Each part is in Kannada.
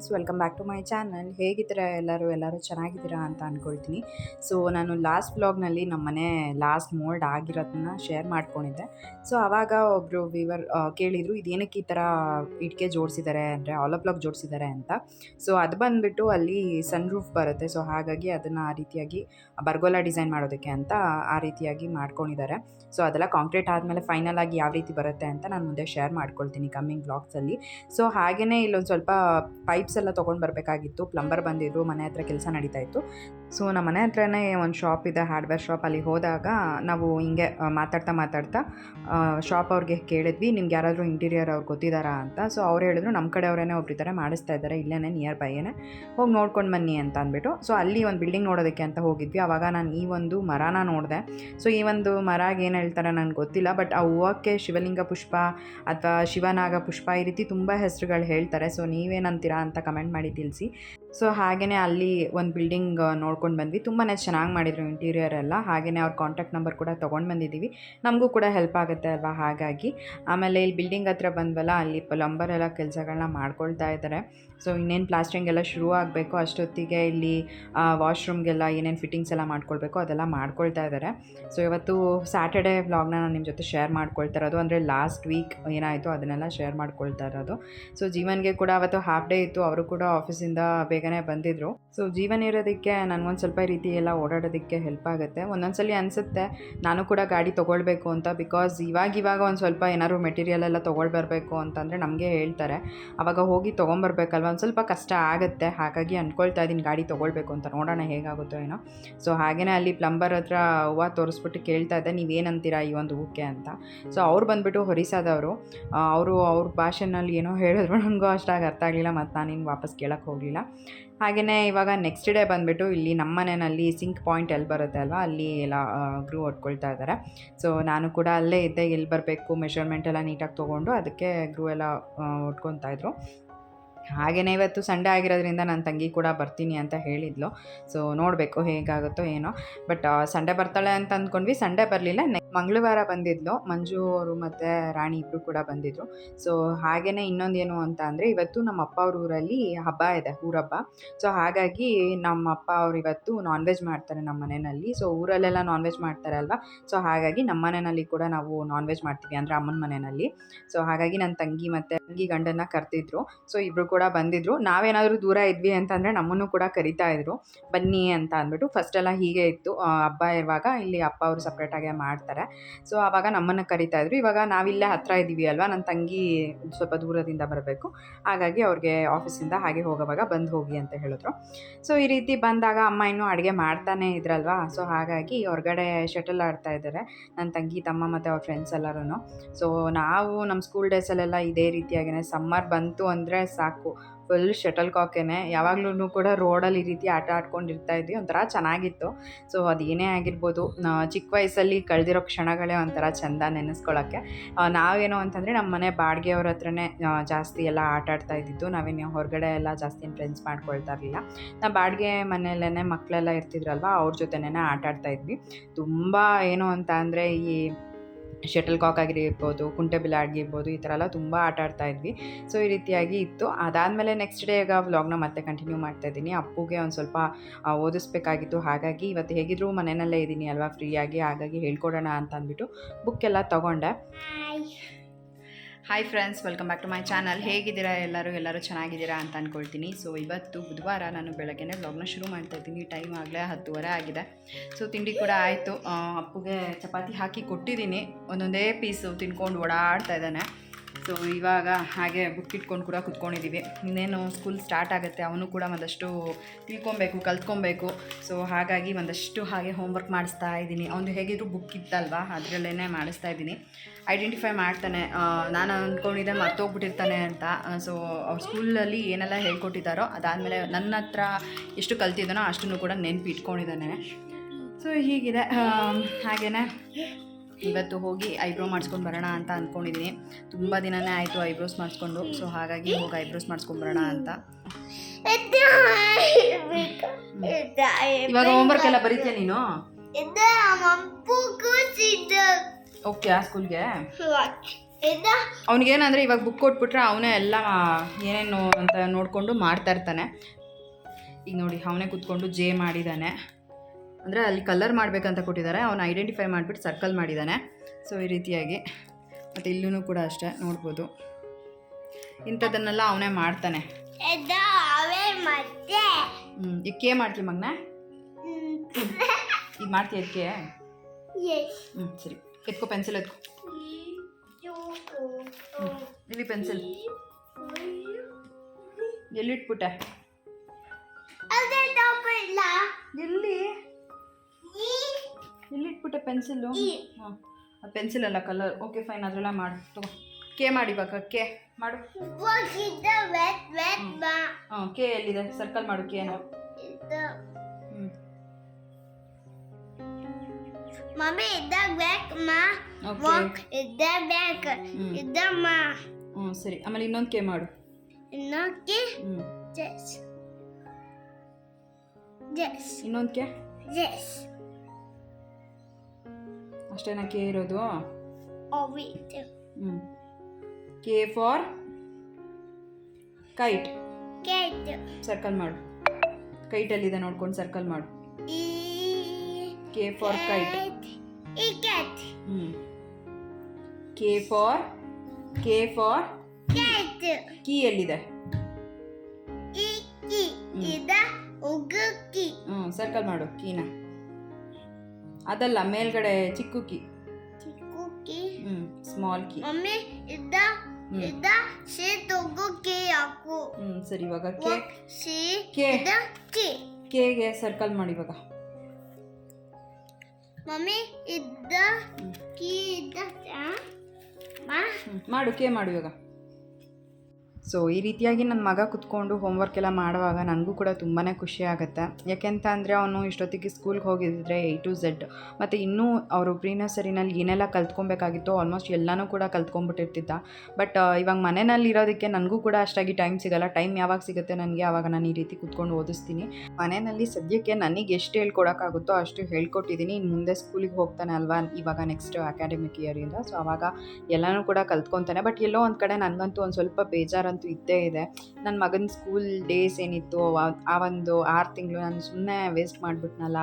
Friends, welcome back to my channel. ಹೇಗಿದ್ದೀರಾ ಎಲ್ಲರೂ? ಎಲ್ಲರೂ ಚೆನ್ನಾಗಿದ್ದೀರಾ ಅಂತ ಅಂದ್ಕೊಳ್ತೀನಿ ಸೊ, ನಾನು ಲಾಸ್ಟ್ ಬ್ಲಾಗ್ನಲ್ಲಿ ನಮ್ಮ ಮನೆ ಲಾಸ್ಟ್ ಮೋಲ್ಡ್ ಆಗಿರೋದನ್ನ ಶೇರ್ ಮಾಡ್ಕೊಂಡಿದ್ದೆ. ಸೊ, ಆವಾಗ ಒಬ್ಬರು ವಿವರ್ ಕೇಳಿದರು, ಇದೇನಕ್ಕೆ ಈ ಥರ ಇಟ್ಕೆ ಜೋಡಿಸಿದ್ದಾರೆ ಅಂದರೆ, ಆಲ್ ಬ್ಲಾಕ್ ಜೋಡಿಸಿದ್ದಾರೆ ಅಂತ? ಸೊ, ಅದು ಬಂದುಬಿಟ್ಟು ಅಲ್ಲಿ ಸನ್ ರೂಫ್ ಬರುತ್ತೆ. ಸೊ, ಹಾಗಾಗಿ ಅದನ್ನು ಆ ರೀತಿಯಾಗಿ ಬರ್ಗೋಲಾ ಡಿಸೈನ್ ಮಾಡೋದಕ್ಕೆ ಅಂತ ಆ ರೀತಿಯಾಗಿ ಮಾಡ್ಕೊಂಡಿದ್ದಾರೆ. ಸೊ ಅದೆಲ್ಲ ಕಾಂಕ್ರೀಟ್ ಆದಮೇಲೆ ಫೈನಲ್ ಆಗಿ ಯಾವ ರೀತಿ ಬರುತ್ತೆ ಅಂತ ನಾನು ಮುಂದೆ ಶೇರ್ ಮಾಡ್ಕೊಳ್ತೀನಿ ಕಮ್ಮಿಂಗ್ ಬ್ಲಾಗ್ಸಲ್ಲಿ ಸೊ ಹಾಗೆಯೇ ಇಲ್ಲೊಂದು ಸ್ವಲ್ಪ ಪೈಪ್ಸ್ ಎಲ್ಲ ತೊಗೊಂಡು ಬರಬೇಕಾಗಿತ್ತು. ಪ್ಲಂಬರ್ ಬಂದಿದ್ರು, ಮನೆ ಹತ್ರ ಕೆಲಸ ನಡೀತಾ ಇತ್ತು. ಸೊ ನಮ್ಮ ಮನೆ ಹತ್ರನೇ ಒಂದು ಶಾಪ್ ಇದೆ ಹಾರ್ಡ್ವೇರ್ ಶಾಪ್ ಅಲ್ಲಿ ಹೋದಾಗ ನಾವು ಹಿಂಗೆ ಮಾತಾಡ್ತಾ ಮಾತಾಡ್ತಾ ಶಾಪ್ ಅವ್ರಿಗೆ ಕೇಳಿದ್ವಿ, ನಿಮ್ಗೆ ಯಾರಾದರೂ ಇಂಟೀರಿಯರ್ ಅವ್ರು ಗೊತ್ತಿದ್ದಾರಾ ಅಂತ? ಸೊ ಅವ್ರು ಹೇಳಿದ್ರು ನಮ್ಮ ಕಡೆಯವರೇ ಅವರೇನೇ ಇದ್ದಾರೆ ಮಾಡಿಸ್ತಾ ಇದ್ದಾರೆ ಇಲ್ಲೇ ನಿಯರ್ ಬೈಯೇ ಹೋಗಿ ನೋಡ್ಕೊಂಡು ಬನ್ನಿ ಅಂತ ಅಂದ್ಬಿಟ್ಟು. ಸೊ ಅಲ್ಲಿ ಒಂದು ಬಿಲ್ಡಿಂಗ್ ನೋಡೋದಕ್ಕೆ ಅಂತ ಹೋಗಿದ್ವಿ. ಆವಾಗ ನಾನು ಈ ಒಂದು ಮರನ ನೋಡಿದೆ. ಸೊ ಈ ಒಂದು ಮರಾಗ ಹೇಳ್ತಾರೆ ನನಗೆ ಗೊತ್ತಿಲ್ಲ ಬಟ್ ಆ ಹೂವಕ್ಕೆ ಶಿವಲಿಂಗ ಪುಷ್ಪ ಅಥವಾ ಶಿವನಾಗ ಪುಷ್ಪ ಈ ರೀತಿ ತುಂಬ ಹೆಸರುಗಳು ಹೇಳ್ತಾರೆ. ಸೊ ನೀವೇನಂತೀರಾ ಅಂತ ಕಮೆಂಟ್ ಮಾಡಿ ತಿಳಿಸಿ. ಸೊ ಹಾಗೆಯೇ ಅಲ್ಲಿ ಒಂದು ಬಿಲ್ಡಿಂಗ್ ನೋಡ್ಕೊಂಡು ಬಂದ್ವಿ. ತುಂಬಾ ಚೆನ್ನಾಗಿ ಮಾಡಿದರು ಇಂಟೀರಿಯರ್ ಎಲ್ಲ. ಹಾಗೆಯೇ ಅವ್ರ ಕಾಂಟ್ಯಾಕ್ಟ್ ನಂಬರ್ ಕೂಡ ತೊಗೊಂಡು ಬಂದಿದ್ದೀವಿ ನಮಗೂ ಕೂಡ ಹೆಲ್ಪ್ ಆಗುತ್ತೆ ಅಲ್ವಾ ಹಾಗಾಗಿ. ಆಮೇಲೆ ಇಲ್ಲಿ ಬಿಲ್ಡಿಂಗ್ ಹತ್ರ ಬಂದ್ವಲ್ಲ, ಅಲ್ಲಿ ಪ್ಲಂಬರ್ ಎಲ್ಲ ಕೆಲಸಗಳನ್ನ ಮಾಡ್ಕೊಳ್ತಾ ಇದ್ದಾರೆ ಸೊ ಇನ್ನೇನು ಪ್ಲಾಸ್ಟ್ರಿಂಗ್ ಎಲ್ಲ ಶುರು ಆಗಬೇಕು ಅಷ್ಟೊತ್ತಿಗೆ ಇಲ್ಲಿ ವಾಶ್ರೂಮ್ಗೆಲ್ಲ ಏನೇನು ಫಿಟ್ಟಿಂಗ್ಸ್ ಎಲ್ಲ ಮಾಡ್ಕೊಳ್ಬೇಕು ಅದೆಲ್ಲ ಮಾಡ್ಕೊಳ್ತಾ ಇದ್ದಾರೆ ಸೊ ಇವತ್ತು ಸ್ಯಾಟರ್ಡೇ ವ್ಲಾಗ್ನ ನಾನು ನಿಮ್ಮ ಜೊತೆ ಶೇರ್ ಮಾಡ್ಕೊಳ್ತಾ ಇರೋದು. ಅಂದರೆ ಲಾಸ್ಟ್ ವೀಕ್ ಏನಾಯಿತು ಅದನ್ನೆಲ್ಲ ಶೇರ್ ಮಾಡ್ಕೊಳ್ತಾ ಇರೋದು. ಸೊ ಜೀವನ್ಗೆ ಕೂಡ ಅವತ್ತು ಹಾಫ್ ಡೇ ಇತ್ತು. ಅವರು ಕೂಡ ಆಫೀಸಿಂದ ಬೇಗನೆ ಬಂದಿದ್ರು. ಸೊ ಜೀವನ ಇರೋದಕ್ಕೆ ನನಗೊಂದು ಸ್ವಲ್ಪ ರೀತಿ ಎಲ್ಲ ಓಡಾಡೋದಕ್ಕೆ ಹೆಲ್ಪ್ ಆಗುತ್ತೆ. ಒಂದೊಂದ್ಸಲಿ ಅನಿಸುತ್ತೆ, ನಾನು ಕೂಡ ಗಾಡಿ ತೊಗೊಳ್ಬೇಕು ಅಂತ ಬಿಕಾಸ್ ಇವಾಗ ಇವಾಗ ಒಂದು ಸ್ವಲ್ಪ ಏನಾದ್ರು ಮೆಟೀರಿಯಲ್ ಎಲ್ಲ ತೊಗೊಳ್ಬರ್ಬೇಕು ಅಂತಂದರೆ ನಮಗೆ ಹೇಳ್ತಾರೆ. ಆವಾಗ ಹೋಗಿ ತೊಗೊಂಬರ್ಬೇಕಲ್ವ? ಒಂದು ಸ್ವಲ್ಪ ಕಷ್ಟ ಆಗುತ್ತೆ. ಹಾಗಾಗಿ ಅಂದ್ಕೊಳ್ತಾ ಇದ್ದೀನಿ, ಗಾಡಿ ತೊಗೊಳ್ಬೇಕು ಅಂತ. ನೋಡೋಣ ಹೇಗಾಗುತ್ತೋ ಏನೋ? ಸೊ ಹಾಗೆಯೇ ಅಲ್ಲಿ ಪ್ಲಂಬರ್ ಹತ್ರ ಹೂವು ತೋರಿಸ್ಬಿಟ್ಟು ಕೇಳ್ತಾ ಇದ್ದೆ ನೀವೇನಂತೀರಾ ಈ ಒಂದು ಹೂಕ್ಕೆ ಅಂತ? ಸೊ ಅವ್ರು ಬಂದುಬಿಟ್ಟು ಹೊರಿಸಾದವರು. ಅವರು ಅವ್ರ ಭಾಷೆನಲ್ಲಿ ಏನೋ ಹೇಳಿದ್ರು. ನನಗೂ ಅಷ್ಟಾಗಿ ಅರ್ಥ ಆಗಲಿಲ್ಲ ಮತ್ತು ನಾನು ಹಿಂಗೆ ವಾಪಸ್ ಕೇಳೋಕ್ಕೆ ಹೋಗಲಿಲ್ಲ. ಹಾಗೆಯೇ ಇವಾಗ ನೆಕ್ಸ್ಟ್ ಡೇ ಬಂದುಬಿಟ್ಟು ಇಲ್ಲಿ ನಮ್ಮ ಮನೆಯಲ್ಲಿ ಸಿಂಕ್ ಪಾಯಿಂಟ್ ಎಲ್ಲಿ ಬರುತ್ತೆ ಅಲ್ವಾ? ಅಲ್ಲಿ ಎಲ್ಲ ಗ್ರೂ ಹೊಡ್ಕೊಳ್ತಾ ಇದ್ದಾರೆ. ಸೊ ನಾನು ಕೂಡ ಅಲ್ಲೇ ಇದ್ದೆ ಎಲ್ಲಿ ಬರಬೇಕು ಮೆಷರ್ಮೆಂಟ್ ಎಲ್ಲ ನೀಟಾಗಿ ತೊಗೊಂಡು ಅದಕ್ಕೆ ಗ್ರೂ ಎಲ್ಲ ಹೊಡ್ಕೊತಾ ಇದ್ರು. ಹಾಗೆಯೇ ಇವತ್ತು ಸಂಡೇ ಆಗಿರೋದ್ರಿಂದ ನನ್ನ ತಂಗಿ ಕೂಡ ಬರ್ತೀನಿ ಅಂತ ಹೇಳಿದ್ಲು. ಸೊ ನೋಡಬೇಕು ಹೇಗಾಗುತ್ತೋ ಏನೋ. ಬಟ್ ಸಂಡೇ ಬರ್ತಾಳೆ ಅಂತ ಅಂದ್ಕೊಂಡ್ವಿ, ಸಂಡೇ ಬರಲಿಲ್ಲ. ನೆಕ್ಸ್ಟ್ ಮಂಗಳವಾರ ಬಂದಿದ್ಲು. ಮಂಜು ಅವರು ಮತ್ತು ರಾಣಿ ಇಬ್ಬರು ಕೂಡ ಬಂದಿದ್ರು. ಸೊ ಹಾಗೆಯೇ ಇನ್ನೊಂದೇನು ಅಂತ ಅಂದರೆ, ಇವತ್ತು ನಮ್ಮ ಅಪ್ಪ ಅವ್ರ ಊರಲ್ಲಿ ಹಬ್ಬ ಇದೆ, ಊರಬ್ಬ. ಸೊ ಹಾಗಾಗಿ ನಮ್ಮ ಅಪ್ಪ ಅವ್ರು ಇವತ್ತು ನಾನ್ ವೆಜ್ ಮಾಡ್ತಾರೆ ನಮ್ಮ ಮನೆಯಲ್ಲಿ. ಸೊ ಊರಲ್ಲೆಲ್ಲ ನಾನ್ ವೆಜ್ ಮಾಡ್ತಾರೆ ಅಲ್ವಾ? ಸೊ ಹಾಗಾಗಿ ನಮ್ಮ ಮನೆಯಲ್ಲಿ ಕೂಡ ನಾವು ನಾನ್ ವೆಜ್ ಮಾಡ್ತೀವಿ ಅಂದರೆ ಅಮ್ಮನ ಮನೆಯಲ್ಲಿ. ಸೊ ಹಾಗಾಗಿ ನನ್ನ ತಂಗಿ ಮತ್ತು ತಂಗಿ ಗಂಡನ್ನ ಕರೆದಿದ್ರು. ಸೊ ಇಬ್ಬರು ಕೂಡ ಬಂದಿದ್ರು. ನಾವೇನಾದರೂ ದೂರ ಇದ್ವಿ ಅಂತಂದರೆ ನಮ್ಮನ್ನು ಕೂಡ ಕರಿತಾ ಇದ್ರು. ಬನ್ನಿ ಅಂತ ಅಂದ್ಬಿಟ್ಟು ಫಸ್ಟೆಲ್ಲ ಹೀಗೆ ಇತ್ತು. ಹಬ್ಬ ಇರುವಾಗ ಇಲ್ಲಿ ಅಪ್ಪ ಅವರು ಸಪ್ರೇಟಾಗೆ ಮಾಡ್ತಾರೆ. ಸೊ ಆವಾಗ ನಮ್ಮನ್ನು ಕರಿತಾ ಇದ್ರು. ಇವಾಗ ನಾವಿಲ್ಲೇ ಹತ್ರ ಇದ್ದೀವಿ ಅಲ್ವಾ? ನನ್ನ ತಂಗಿ ಸ್ವಲ್ಪ ದೂರದಿಂದ ಬರಬೇಕು. ಹಾಗಾಗಿ ಅವ್ರಿಗೆ ಆಫೀಸಿಂದ ಹಾಗೆ ಹೋಗೋವಾಗ ಬಂದು ಹೋಗಿ ಅಂತ ಹೇಳಿದ್ರು. ಸೊ ಈ ರೀತಿ ಬಂದಾಗ ಅಮ್ಮ ಇನ್ನೂ ಅಡುಗೆ ಮಾಡ್ತಾನೆ ಇದ್ರಲ್ವಾ? ಸೊ ಹಾಗಾಗಿ ಹೊರಗಡೆ ಶಟಲ್ ಆಡ್ತಾ ಇದ್ದಾರೆ. ನನ್ನ ತಂಗಿ, ತಮ್ಮ ಮತ್ತು ಅವ್ರ ಫ್ರೆಂಡ್ಸ್ ಎಲ್ಲರೂ ಸೊ ನಾವು ನಮ್ಮ ಸ್ಕೂಲ್ ಡೇಸಲ್ಲೆಲ್ಲ ಇದೇ ರೀತಿಯಾಗಿಯೇ ಸಮ್ಮರ್ ಬಂತು ಅಂದರೆ ಸಾಕು. ಫುಲ್ ಶಟಲ್ ಕಾಕೇನೆ ಯಾವಾಗಲೂ ಕೂಡ ರೋಡಲ್ಲಿ ಈ ರೀತಿ ಆಟ ಆಡ್ಕೊಂಡಿರ್ತಾ ಇದ್ವಿ. ಒಂಥರ ಚೆನ್ನಾಗಿತ್ತು. ಸೊ ಅದು ಏನೇ ಆಗಿರ್ಬೋದು ಚಿಕ್ಕ ವಯಸ್ಸಲ್ಲಿ ಕಳೆದಿರೋ ಕ್ಷಣಗಳೇ ಒಂಥರ ಚೆಂದ ನೆನೆಸ್ಕೊಳ್ಳೋಕ್ಕೆ ನಾವೇನು ಅಂತಂದರೆ ನಮ್ಮ ಮನೆ ಬಾಡಿಗೆಯವ್ರ ಹತ್ರನೇ ಜಾಸ್ತಿ ಎಲ್ಲ ಆಟ ಆಡ್ತಾ ಇದ್ದಿದ್ದು. ನಾವೇನು ಹೊರಗಡೆ ಎಲ್ಲ ಜಾಸ್ತಿ ಫ್ರೆಂಡ್ಸ್ ಮಾಡ್ಕೊಳ್ತಾ ಇರಲಿಲ್ಲ. ನಾವು ಬಾಡಿಗೆ ಮನೆಯಲ್ಲೇ ಮಕ್ಕಳೆಲ್ಲ ಇರ್ತಿದ್ರಲ್ವ, ಅವ್ರ ಜೊತೆನೇ ಆಟ ಆಡ್ತಾ ಇದ್ವಿ. ತುಂಬ ಏನು ಅಂತ ಅಂದರೆ ಈ ಶಟಲ್ ಕಾಕ್ ಆಗಿರ್ಬೋದು ಕುಂಟೆಬಿಲ್ಲೆ ಆಗಿರ್ಬೋದು, ಈ ಥರ ಎಲ್ಲ ತುಂಬ ಆಟ ಆಡ್ತಾ ಇದ್ವಿ. ಸೊ ಈ ರೀತಿಯಾಗಿ ಇತ್ತು. ಅದಾದಮೇಲೆ ನೆಕ್ಸ್ಟ್ ಡೇ ಈಗ ವ್ಲಾಗ್ನ ಮತ್ತೆ ಕಂಟಿನ್ಯೂ ಮಾಡ್ತಾ ಇದ್ದೀನಿ. ಅಪ್ಪುಗೆ ಒಂದು ಸ್ವಲ್ಪ ಓದಿಸ್ಬೇಕಾಗಿತ್ತು. ಹಾಗಾಗಿ ಇವತ್ತು ಹೇಗಿದ್ರು ಮನೆಯಲ್ಲೇ ಇದ್ದೀನಿ ಅಲ್ವಾ ಫ್ರೀಯಾಗಿ ಹಾಗಾಗಿ ಹೇಳ್ಕೊಡೋಣ ಅಂತ ಅಂದ್ಬಿಟ್ಟು ಬುಕ್ ಎಲ್ಲ ತೊಗೊಂಡೆ. Hi friends welcome back to my channel ಹೇಗಿದ್ದೀರಾ? ಎಲ್ಲರೂ ಎಲ್ಲರೂ ಚೆನ್ನಾಗಿದ್ದೀರಾ ಅಂತ ಅಂದ್ಕೊಳ್ತೀನಿ ಸೊ ಇವತ್ತು ಬುಧವಾರ ನಾನು ಬೆಳಗ್ಗೆನೇ ವ್ಲಾಗ್ನ ಶುರು ಮಾಡ್ತಾ ಇದ್ದೀನಿ. ಟೈಮ್ ಆಗಲೇ ಹತ್ತುವರೆ ಆಗಿದೆ. ಸೊ ತಿಂಡಿ ಕೂಡ ಆಯಿತು. ಅಪ್ಪುಗೆ ಚಪಾತಿ ಹಾಕಿ ಕೊಟ್ಟಿದ್ದೀನಿ. ಒಂದೊಂದೇ ಪೀಸು ತಿನ್ಕೊಂಡು ಓಡಾಡ್ತಾ ಇದ್ದಾನೆ. ಸೊ ಇವಾಗ ಹಾಗೆ ಬುಕ್ ಇಟ್ಕೊಂಡು ಕೂಡ ಕುತ್ಕೊಂಡಿದ್ದೀವಿ ಇನ್ನೇನು ಸ್ಕೂಲ್ ಸ್ಟಾರ್ಟ್ ಆಗುತ್ತೆ, ಅವನು ಕೂಡ ಒಂದಷ್ಟು ತಿಳ್ಕೊಬೇಕು, ಕಲ್ತ್ಕೊಬೇಕು. ಸೊ ಹಾಗಾಗಿ ಒಂದಷ್ಟು ಹಾಗೆ ಹೋಮ್ವರ್ಕ್ ಮಾಡಿಸ್ತಾ ಇದ್ದೀನಿ. ಅವನು ಹೇಗಿದ್ರು ಬುಕ್ ಇತ್ತಲ್ವಾ? ಅದರಲ್ಲೇ ಮಾಡಿಸ್ತಾ ಇದ್ದೀನಿ. ಐಡೆಂಟಿಫೈ ಮಾಡ್ತಾನೆ. ನಾನು ಅಂದ್ಕೊಂಡಿದ್ದೆ ಮರ್ತೋಗ್ಬಿಟ್ಟಿರ್ತಾನೆ ಅಂತ. ಸೊ ಅವ್ರ ಸ್ಕೂಲಲ್ಲಿ ಏನೆಲ್ಲ ಹೇಳ್ಕೊಟ್ಟಿದ್ದಾರೋ ಅದಾದಮೇಲೆ ನನ್ನ ಹತ್ರ ಎಷ್ಟು ಕಲ್ತಿದ್ದಾನೋ ಅಷ್ಟನ್ನು ಕೂಡ ನೆನಪು ಇಟ್ಕೊಂಡಿದ್ದಾನೆ ಸೊ ಹೀಗಿದೆ ಹಾಗೆಯೇ ಇವತ್ತು ಹೋಗಿ ಐಬ್ರೋ ಮಾಡಿಸ್ಕೊಂಡು ಬರೋಣ ಅಂತ ಅಂದ್ಕೊಂಡಿದ್ದೀನಿ ತುಂಬ ದಿನನೇ ಆಯಿತು ಐಬ್ರೋಸ್ ಮಾಡಿಸ್ಕೊಂಡು. ಸೊ ಹಾಗಾಗಿ ಹೋಗಿ ಐಬ್ರೋಸ್ ಮಾಡ್ಸ್ಕೊಂಡು ಬರೋಣ ಅಂತ. ಇವಾಗ ಹೋಮ್ವರ್ಕ್ ಎಲ್ಲ ಬರೀತೀಯ ನೀನು? ಓಕೆ ಆ ಸ್ಕೂಲ್ಗೆ ಅವ್ನಿಗೆ ಅವ್ನಿಗೇನಂದರೆ ಇವಾಗ ಬುಕ್ ಕೊಟ್ಬಿಟ್ರೆ ಅವನೇ ಎಲ್ಲ ಏನೇನು ಅಂತ ನೋಡಿಕೊಂಡು ಮಾಡ್ತಾ ಇರ್ತಾನೆ. ಈಗ ನೋಡಿ, ಅವನೇ ಕೂತ್ಕೊಂಡು ಜೇ ಮಾಡಿದ್ದಾನೆ ಅಂದರೆ ಅಲ್ಲಿ ಕಲರ್ ಮಾಡಬೇಕಂತ ಕೊಟ್ಟಿದ್ದಾರೆ. ಅವನು ಐಡೆಂಟಿಫೈ ಮಾಡಿಬಿಟ್ಟು ಸರ್ಕಲ್ ಮಾಡಿದ್ದಾನೆ ಸೊ ಈ ರೀತಿಯಾಗಿ. ಮತ್ತು ಇಲ್ಲೂ ಕೂಡ ಅಷ್ಟೇ ನೋಡ್ಬೋದು. ಇಂಥದ್ದನ್ನೆಲ್ಲ ಅವನೇ ಮಾಡ್ತಾನೆ. ಹ್ಞೂ ಈಗ ಕೆ ಮಾಡ್ತೀವಿ ಮಗನ? ಈಗ ಮಾಡ್ತೀಯ ಕೆ ಎಸ್ ಹ್ಞೂ ಸರಿ. ಎತ್ಕೊ ಪೆನ್ಸಿಲ್ ಎತ್ಕೋ. ಇಲ್ಲಿ ಪೆನ್ಸಿಲ್ ಎಲ್ಲಿಟ್ಬಿಟ್ಟೆ? ಎಲ್ಲಿ? ಎಲ್ಲಿಟ್ಬಿಟ್ಟೆ ಪೆನ್ಸಿಲ್ಲು. ಹಾಂ ಪೆನ್ಸಿಲ್ ಅಲ್ಲ ಕಲರ್ ಓಕೆ ಫೈನ್ ಅದ್ರೆಲ್ಲ ಮಾಡು. ತಗೋ. ಕೆ ಮಾಡಿ ಬಾಕ ಕೆ ಮಾಡು. ಹಾಂ ಕೆ ಎಲ್ಲಿದೆ? ಸರ್ಕಲ್ ಮಾಡು ಕೆ ನಾವು ಮಮ್ಮಿ ಇದ್ದ ಬ್ಯಾಕ್ ಮಾ. ಇದ್ದ ಬ್ಯಾಕ್ ಇದ್ದ ಮಾ. ಹ್ಞೂ ಸರಿ. ಆಮೇಲೆ ಇನ್ನೊಂದು ಕೆ ಮಾಡು. ಇನ್ನೊಂದು ಹ್ಞೂ ಜೆಸ್ ಜೆಸ್ ಇನ್ನೊಂದು ಕೆ ಜೆಸ್ ಅಷ್ಟೇನಾ ಕೆ ಇರೋದು ಹ್ಞೂ ಕೆ ಫಾರ್ ಕೈಟ್ ಸರ್ಕಲ್ ಮಾಡು. ಕೈಟಲ್ಲಿದೆ ನೋಡ್ಕೊಂಡು ಸರ್ಕಲ್ ಮಾಡು. ಕೆ ಫಾರ್ ಕೈಟ್ ಹ್ಞೂ K for K for key ಎಲ್ಲಿದೆ ಸರ್ಕಲ್ ಮಾಡು ಕೀನ ಅದಲ್ಲ ಮೇಲ್ಗಡೆ ಚಿಕ್ಕು ಕಿ ಚಿಕ್ಕು ಕಿ ಹ್ಞೂ ಸ್ಮಾಲ್ ಕೀ. ಮಮ್ಮಿ ಇದ್ದ ಹ್ಮ್. ಇದ್ದ ಸಿ ತುಗು ಕಿ ಹಾಕು. ಹ್ಞೂ ಸರಿ ಇವಾಗ ಕೆ. C K. ಇದ್ದ ಕಿ. ಕೆಗೆ ಸರ್ಕಲ್ ಮಾಡಿ ಇವಾಗ. ಮಮ್ಮಿ ಇದ್ದ ಕಿ ಇದ್ದ? ಮಾ ಮಾಡು ಕೆ ಮಾಡು ಇವಾಗ. ಸೊ, ಈ ರೀತಿಯಾಗಿ ನನ್ನ ಮಗ ಕುತ್ಕೊಂಡು ಹೋಮ್ವರ್ಕ್ ಎಲ್ಲ ಮಾಡುವಾಗ ನನಗೂ ಕೂಡ ತುಂಬಾ ಖುಷಿ ಆಗುತ್ತೆ. ಯಾಕೆಂತ ಅಂದರೆ ಅವನು ಇಷ್ಟೊತ್ತಿಗೆ ಸ್ಕೂಲ್ಗೆ ಹೋಗಿದ್ದರೆ ಎ ಟು ಝೆಡ್ ಮತ್ತು ಇನ್ನೂ ಅವರು ಪ್ರೀ ನರ್ಸರಿನಲ್ಲಿ ಏನೆಲ್ಲ ಕಲ್ತ್ಕೊಬೇಕಾಗಿತ್ತು ಆಲ್ಮೋಸ್ಟ್ ಎಲ್ಲನೂ ಕೂಡ ಕಲ್ತ್ಕೊಂಡ್ಬಿಟ್ಟಿರ್ತಿದ್ದ. ಬಟ್ ಇವಾಗ ಮನೆಯಲ್ಲಿರೋದಕ್ಕೆ ನನಗೂ ಕೂಡ ಅಷ್ಟಾಗಿ ಟೈಮ್ ಸಿಗಲ್ಲ. ಟೈಮ್ ಯಾವಾಗ ಸಿಗುತ್ತೆ ನನಗೆ ಆವಾಗ ನಾನು ಈ ರೀತಿ ಕುತ್ಕೊಂಡು ಓದಿಸ್ತೀನಿ. ಮನೆಯಲ್ಲಿ ಸದ್ಯಕ್ಕೆ ನನಗೆ ಎಷ್ಟು ಹೇಳ್ಕೊಡೋಕ್ಕಾಗುತ್ತೋ ಅಷ್ಟು ಹೇಳ್ಕೊಟ್ಟಿದ್ದೀನಿ ಇನ್ನು ಮುಂದೆ ಸ್ಕೂಲಿಗೆ ಹೋಗ್ತಾನೆ ಅಲ್ವಾ ಇವಾಗ ನೆಕ್ಸ್ಟ್ ಅಕಾಡೆಮಿಕ್ ಇಯರಿಂದ ಸೊ ಆವಾಗ ಎಲ್ಲನೂ ಕೂಡ ಕಲ್ತ್ಕೊತಾನೆ. ಬಟ್ ಎಲ್ಲೋ ಒಂದು ಕಡೆ ನನಗಂತೂ ಒಂದು ಸ್ವಲ್ಪ ಬೇಜಾರಂತೂ ಇದ್ದೇ ಇದೆ. ನನ್ನ ಮಗನ ಸ್ಕೂಲ್ ಡೇಸ್ ಏನಿತ್ತು ಆ- ಒಂದು ಆರು ತಿಂಗಳು ನಾನು ಸುಮ್ಮನೆ ವೇಸ್ಟ್ ಮಾಡಿಬಿಟ್ನಲ್ಲ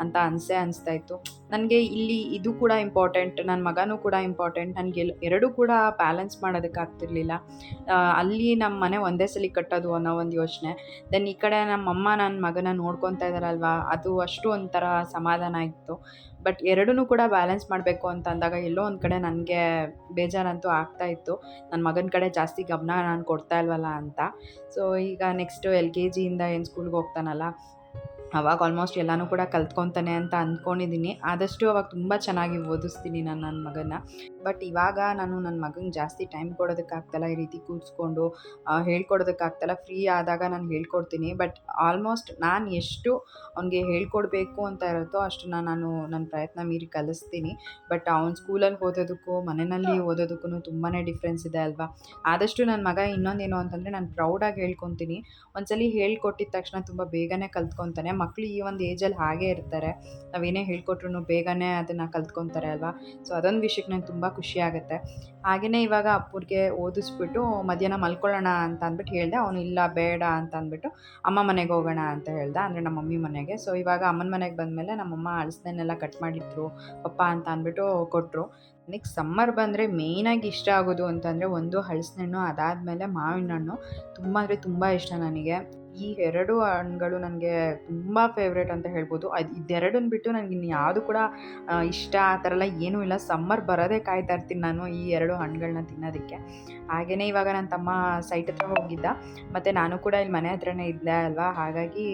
ಅಂತ ಅನಿಸೇ ಅನಿಸ್ತಾ ಇತ್ತು. ನನಗೆ ಇಲ್ಲಿ ಇದು ಕೂಡ ಇಂಪಾರ್ಟೆಂಟ್ ನನ್ನ ಮಗನೂ ಕೂಡ ಇಂಪಾರ್ಟೆಂಟ್ ನನಗೆ ಎರಡೂ ಕೂಡ ಬ್ಯಾಲೆನ್ಸ್ ಮಾಡೋದಕ್ಕಾಗ್ತಿರ್ಲಿಲ್ಲ ಅಲ್ಲಿ ನಮ್ಮ ಮನೆ ಒಂದೇ ಸಲ ಕಟ್ಟೋದು ಅನ್ನೋ ಒಂದು ಯೋಚನೆ. ದೆನ್ ಈ ಕಡೆ ನಮ್ಮಮ್ಮ ನನ್ನ ಮಗನ ನೋಡ್ಕೊತಾ ಇದ್ದಾರಲ್ವಾ ಅದು ಅಷ್ಟು ಒಂಥರ ಸಮಾಧಾನ ಇತ್ತು. ಬಟ್ ಎರಡೂ ಕೂಡ ಬ್ಯಾಲೆನ್ಸ್ ಮಾಡಬೇಕು ಅಂತ ಅಂದಾಗ ಎಲ್ಲೋ ಒಂದು ಕಡೆ ನನಗೆ ಬೇಜಾರಂತೂ ಆಗ್ತಾ ಇತ್ತು. ನನ್ನ ಮಗನ ಕಡೆ ಜಾಸ್ತಿ ಗಮನ ನಾನು ಕೊಡ್ತಾ ಇಲ್ವಲ್ಲ ಅಂತ. ಸೊ ಈಗ ನೆಕ್ಸ್ಟು ಎಲ್ ಕೆ ಜಿಯಿಂದ ಏನು ಸ್ಕೂಲ್ಗೆ ಹೋಗ್ತಾನಲ್ಲ, ಅವಾಗ ಆಲ್ಮೋಸ್ಟ್ ಎಲ್ಲನೂ ಕೂಡ ಕಲ್ತ್ಕೊತಾನೆ ಅಂತ ಅಂದ್ಕೊಂಡಿದ್ದೀನಿ ಆದಷ್ಟು ಅವಾಗ ತುಂಬ ಚೆನ್ನಾಗಿ ಓದಿಸ್ತೀನಿ ನಾನು ನನ್ನ ಮಗನ ಬಟ್ ಇವಾಗ ನಾನು ನನ್ನ ಮಗನಿಗೆ ಜಾಸ್ತಿ ಟೈಮ್ ಕೊಡೋದಕ್ಕಾಗ್ತಲ್ಲ ಈ ರೀತಿ ಕೂರಿಸ್ಕೊಂಡು ಹೇಳ್ಕೊಡೋದಕ್ಕಾಗ್ತಲ್ಲ, ಫ್ರೀ ಆದಾಗ ನಾನು ಹೇಳ್ಕೊಡ್ತೀನಿ. ಬಟ್ ಆಲ್ಮೋಸ್ಟ್ ನಾನು ಎಷ್ಟು ಅವನಿಗೆ ಹೇಳ್ಕೊಡ್ಬೇಕು ಅಂತ ಇರುತ್ತೋ ಅಷ್ಟನ್ನ ನಾನು ನನ್ನ ಪ್ರಯತ್ನ ಮೀರಿ ಕಲಿಸ್ತೀನಿ. ಬಟ್ ಅವ್ನು ಸ್ಕೂಲಲ್ಲಿ ಓದೋದಕ್ಕೂ, ಮನೆಯಲ್ಲಿ ಓದೋದಕ್ಕೂ ತುಂಬಾ ಡಿಫ್ರೆನ್ಸ್ ಇದೆ ಅಲ್ವಾ? ಆದಷ್ಟು ನನ್ನ ಮಗ ಇನ್ನೊಂದೇನು ಅಂತಂದರೆ ನಾನು ಪ್ರೌಡಾಗಿ ಹೇಳ್ಕೊತೀನಿ. ಒಂದ್ಸಲಿ ಹೇಳ್ಕೊಟ್ಟಿದ ತಕ್ಷಣ ತುಂಬ ಬೇಗನೆ ಕಲ್ತ್ಕೊತಾನೆ. ಮಕ್ಕಳು ಈ ಒಂದು ಏಜಲ್ಲಿ ಹಾಗೆ ಇರ್ತಾರೆ. ನಾವೇನೇ ಹೇಳ್ಕೊಟ್ರು ಬೇಗನೆ ಅದನ್ನು ಕಲ್ತ್ಕೊತಾರೆ ಅಲ್ವಾ? ಸೊ ಅದೊಂದು ವಿಷಯಕ್ಕೆ ನಂಗೆ ತುಂಬ ಖುಷಿ ಆಗುತ್ತೆ ಹಾಗೆಯೇ ಇವಾಗ ಅಪ್ಪುರಿಗೆ ಓದಿಸ್ಬಿಟ್ಟು ಮಧ್ಯಾಹ್ನ ಮಲ್ಕೊಳ್ಳೋಣ ಅಂತ ಅಂದ್ಬಿಟ್ಟು ಹೇಳಿದೆ, ಅವನು ಇಲ್ಲ, ಬೇಡ ಅಂತ ಅಂದ್ಬಿಟ್ಟು ಅಮ್ಮ ಮನೆಗೆ ಹೋಗೋಣ ಅಂತ ಹೇಳ್ದೆ, ಅಂದರೆ ನಮ್ಮ ಮಮ್ಮಿ ಮನೆಗೆ. ಸೊ ಇವಾಗ ಅಮ್ಮನ ಮನೆಗೆ ಬಂದಮೇಲೆ ನಮ್ಮಮ್ಮ ಹಲಸಿನೆಲ್ಲ ಕಟ್ ಮಾಡಿದ್ರು, ಪಪ್ಪ ಅಂತ ಅಂದ್ಬಿಟ್ಟು ಕೊಟ್ಟರು ನನಗೆ ಸಮ್ಮರ್ ಬಂದರೆ ಮೇಯ್ನಾಗಿ ಇಷ್ಟ ಆಗೋದು ಅಂತಂದರೆ ಒಂದು ಹಳಸಿನಣ್ಣು ಅದಾದಮೇಲೆ ಮಾವಿನ ಹಣ್ಣು ತುಂಬ ಅಂದರೆ ತುಂಬ ಇಷ್ಟ ನನಗೆ. ಈ ಎರಡು ಹಣ್ಣುಗಳು ನನಗೆ ತುಂಬ ಫೇವ್ರೇಟ್ ಅಂತ ಹೇಳ್ಬೋದು. ಅದು ಇದೆರಡನ್ನ ಬಿಟ್ಟು ನನಗೆ ಇನ್ನು ಯಾವುದು ಕೂಡ ಇಷ್ಟ ಆ ಥರ ಎಲ್ಲ ಏನೂ ಇಲ್ಲ. ಸಮ್ಮರ್ ಬರೋದೇ ಕಾಯ್ತಾ ಇರ್ತೀನಿ ನಾನು ಈ ಎರಡು ಹಣ್ಣುಗಳನ್ನ ತಿನ್ನೋದಕ್ಕೆ. ಹಾಗೆಯೇ ಇವಾಗ ನನ್ನ ತಮ್ಮ ಸೈಟ್ ಹತ್ರ ಹೋಗಿದ್ದ. ಮತ್ತು ನಾನು ಕೂಡ ಇಲ್ಲಿ ಮನೆ ಹತ್ರನೇ ಇದ್ದೆ ಅಲ್ವಾ? ಹಾಗಾಗಿ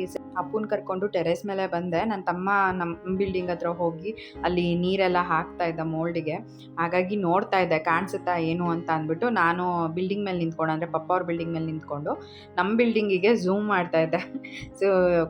ಅಪ್ಪನ ಕರ್ಕೊಂಡು ಟೆರೆಸ್ ಮೇಲೆ ಬಂದೆ. ನನ್ನ ತಮ್ಮ ನಮ್ಮ ಬಿಲ್ಡಿಂಗ್ ಹತ್ರ ಹೋಗಿ ಅಲ್ಲಿ ನೀರೆಲ್ಲ ಹಾಕ್ತಾ ಇದ್ದ ಮೋಲ್ಡಿಗೆ ಹಾಗಾಗಿ ನೋಡ್ತಾ ಇದ್ದೆ ಕಾಣಿಸುತ್ತಾ ಏನು ಅಂತ ಅಂದ್ಬಿಟ್ಟು ನಾನು ಬಿಲ್ಡಿಂಗ್ ಮೇಲೆ ನಿಂತ್ಕೊಂಡು. ಅಂದರೆ ಪಪ್ಪ ಅವ್ರ ಬಿಲ್ಡಿಂಗ್ ಮೇಲೆ ನಿಂತ್ಕೊಂಡು. ನಮ್ಮ ಬಿಲ್ಡಿಂಗಿಗೆ ಝೂಮ್ ಮಾಡ್ತಾ ಇದ್ದೆ. ಸೊ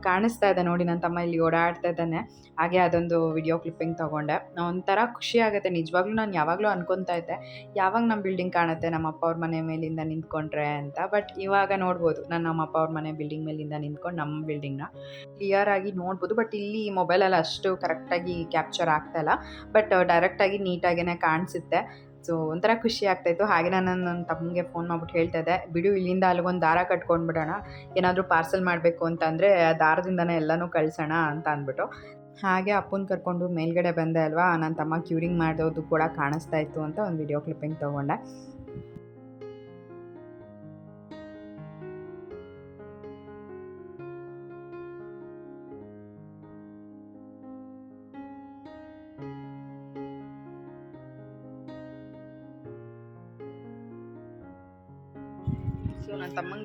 ಕಾಣಿಸ್ತಾ ಇದೆ ನೋಡಿ ನನ್ನ ತಮ್ಮ ಇಲ್ಲಿ ಓಡಾಡ್ತಾ ಇದ್ದಾನೆ. ಹಾಗೆ ಅದೊಂದು ವಿಡಿಯೋ ಕ್ಲಿಪ್ಪಿಂಗ್ ತೊಗೊಂಡೆ. ಒಂಥರ ಖುಷಿ ಆಗುತ್ತೆ. ನಿಜವಾಗ್ಲೂ ನಾನು ಯಾವಾಗಲೂ ಅನ್ಕೊತಾ ಇದ್ದೆ, ಯಾವಾಗ ನಮ್ಮ ಬಿಲ್ಡಿಂಗ್ ಕಾಣುತ್ತೆ? ನಮ್ಮ ಅಪ್ಪ ಅವ್ರ ಮನೆ ಮೇಲಿಂದ ನಿಂತ್ಕೊಂಡ್ರೆ ಅಂತ. ಬಟ್ ಇವಾಗ ನೋಡ್ಬೋದು, ನಾನು ನಮ್ಮ ಅಪ್ಪ ಅವ್ರ ಮನೆ ಬಿಲ್ಡಿಂಗ್ ಮೇಲಿಂದ ನಿಂತ್ಕೊಂಡು ನಮ್ಮ ಬಿಲ್ಡಿಂಗ್ನ ಕ್ಲಿಯರ್ ಆಗಿ ನೋಡ್ಬೋದು. ಬಟ್ ಇಲ್ಲಿ ಮೊಬೈಲಲ್ಲಿ ಅಷ್ಟು ಕರೆಕ್ಟಾಗಿ ಕ್ಯಾಪ್ಚರ್ ಆಗ್ತಾ ಇಲ್ಲ. ಬಟ್ ಡೈರೆಕ್ಟಾಗಿ ನೀಟಾಗೇ ಕಾಣಿಸುತ್ತೆ. ಸೊ ಒಂಥರ ಖುಷಿ ಆಗ್ತಾಯಿತ್ತು ಹಾಗೆ ನಾನು ನನ್ನ ತಮ್ಮಗೆ ಫೋನ್ ಮಾಡ್ಬಿಟ್ಟು ಹೇಳ್ತಾ ಇದ್ದೆ, ಬಿಡು, ಇಲ್ಲಿಂದ ಅಲ್ಲಿಗೊಂದು ದಾರ ಕಟ್ಕೊಂಡ್ಬಿಡೋಣ ಏನಾದರೂ ಪಾರ್ಸಲ್ ಮಾಡಬೇಕು ಅಂತಂದರೆ ದಾರದಿಂದನೇ ಎಲ್ಲನೂ ಕಳಿಸೋಣ ಅಂತ ಅಂದ್ಬಿಟ್ಟು. ಹಾಗೆ ಅಪ್ಪನ ಕರ್ಕೊಂಡು ಮೇಲ್ಗಡೆ ಬಂದೆ ಅಲ್ವಾ, ನನ್ನ ತಮ್ಮ ಕ್ಯೂರಿಂಗ್ ಮಾಡೋದು ಕೂಡ ಕಾಣಿಸ್ತಾ ಇತ್ತು ಅಂತ ಒಂದು ವಿಡಿಯೋ ಕ್ಲಿಪ್ಪಿಂಗ್ ತೊಗೊಂಡೆ.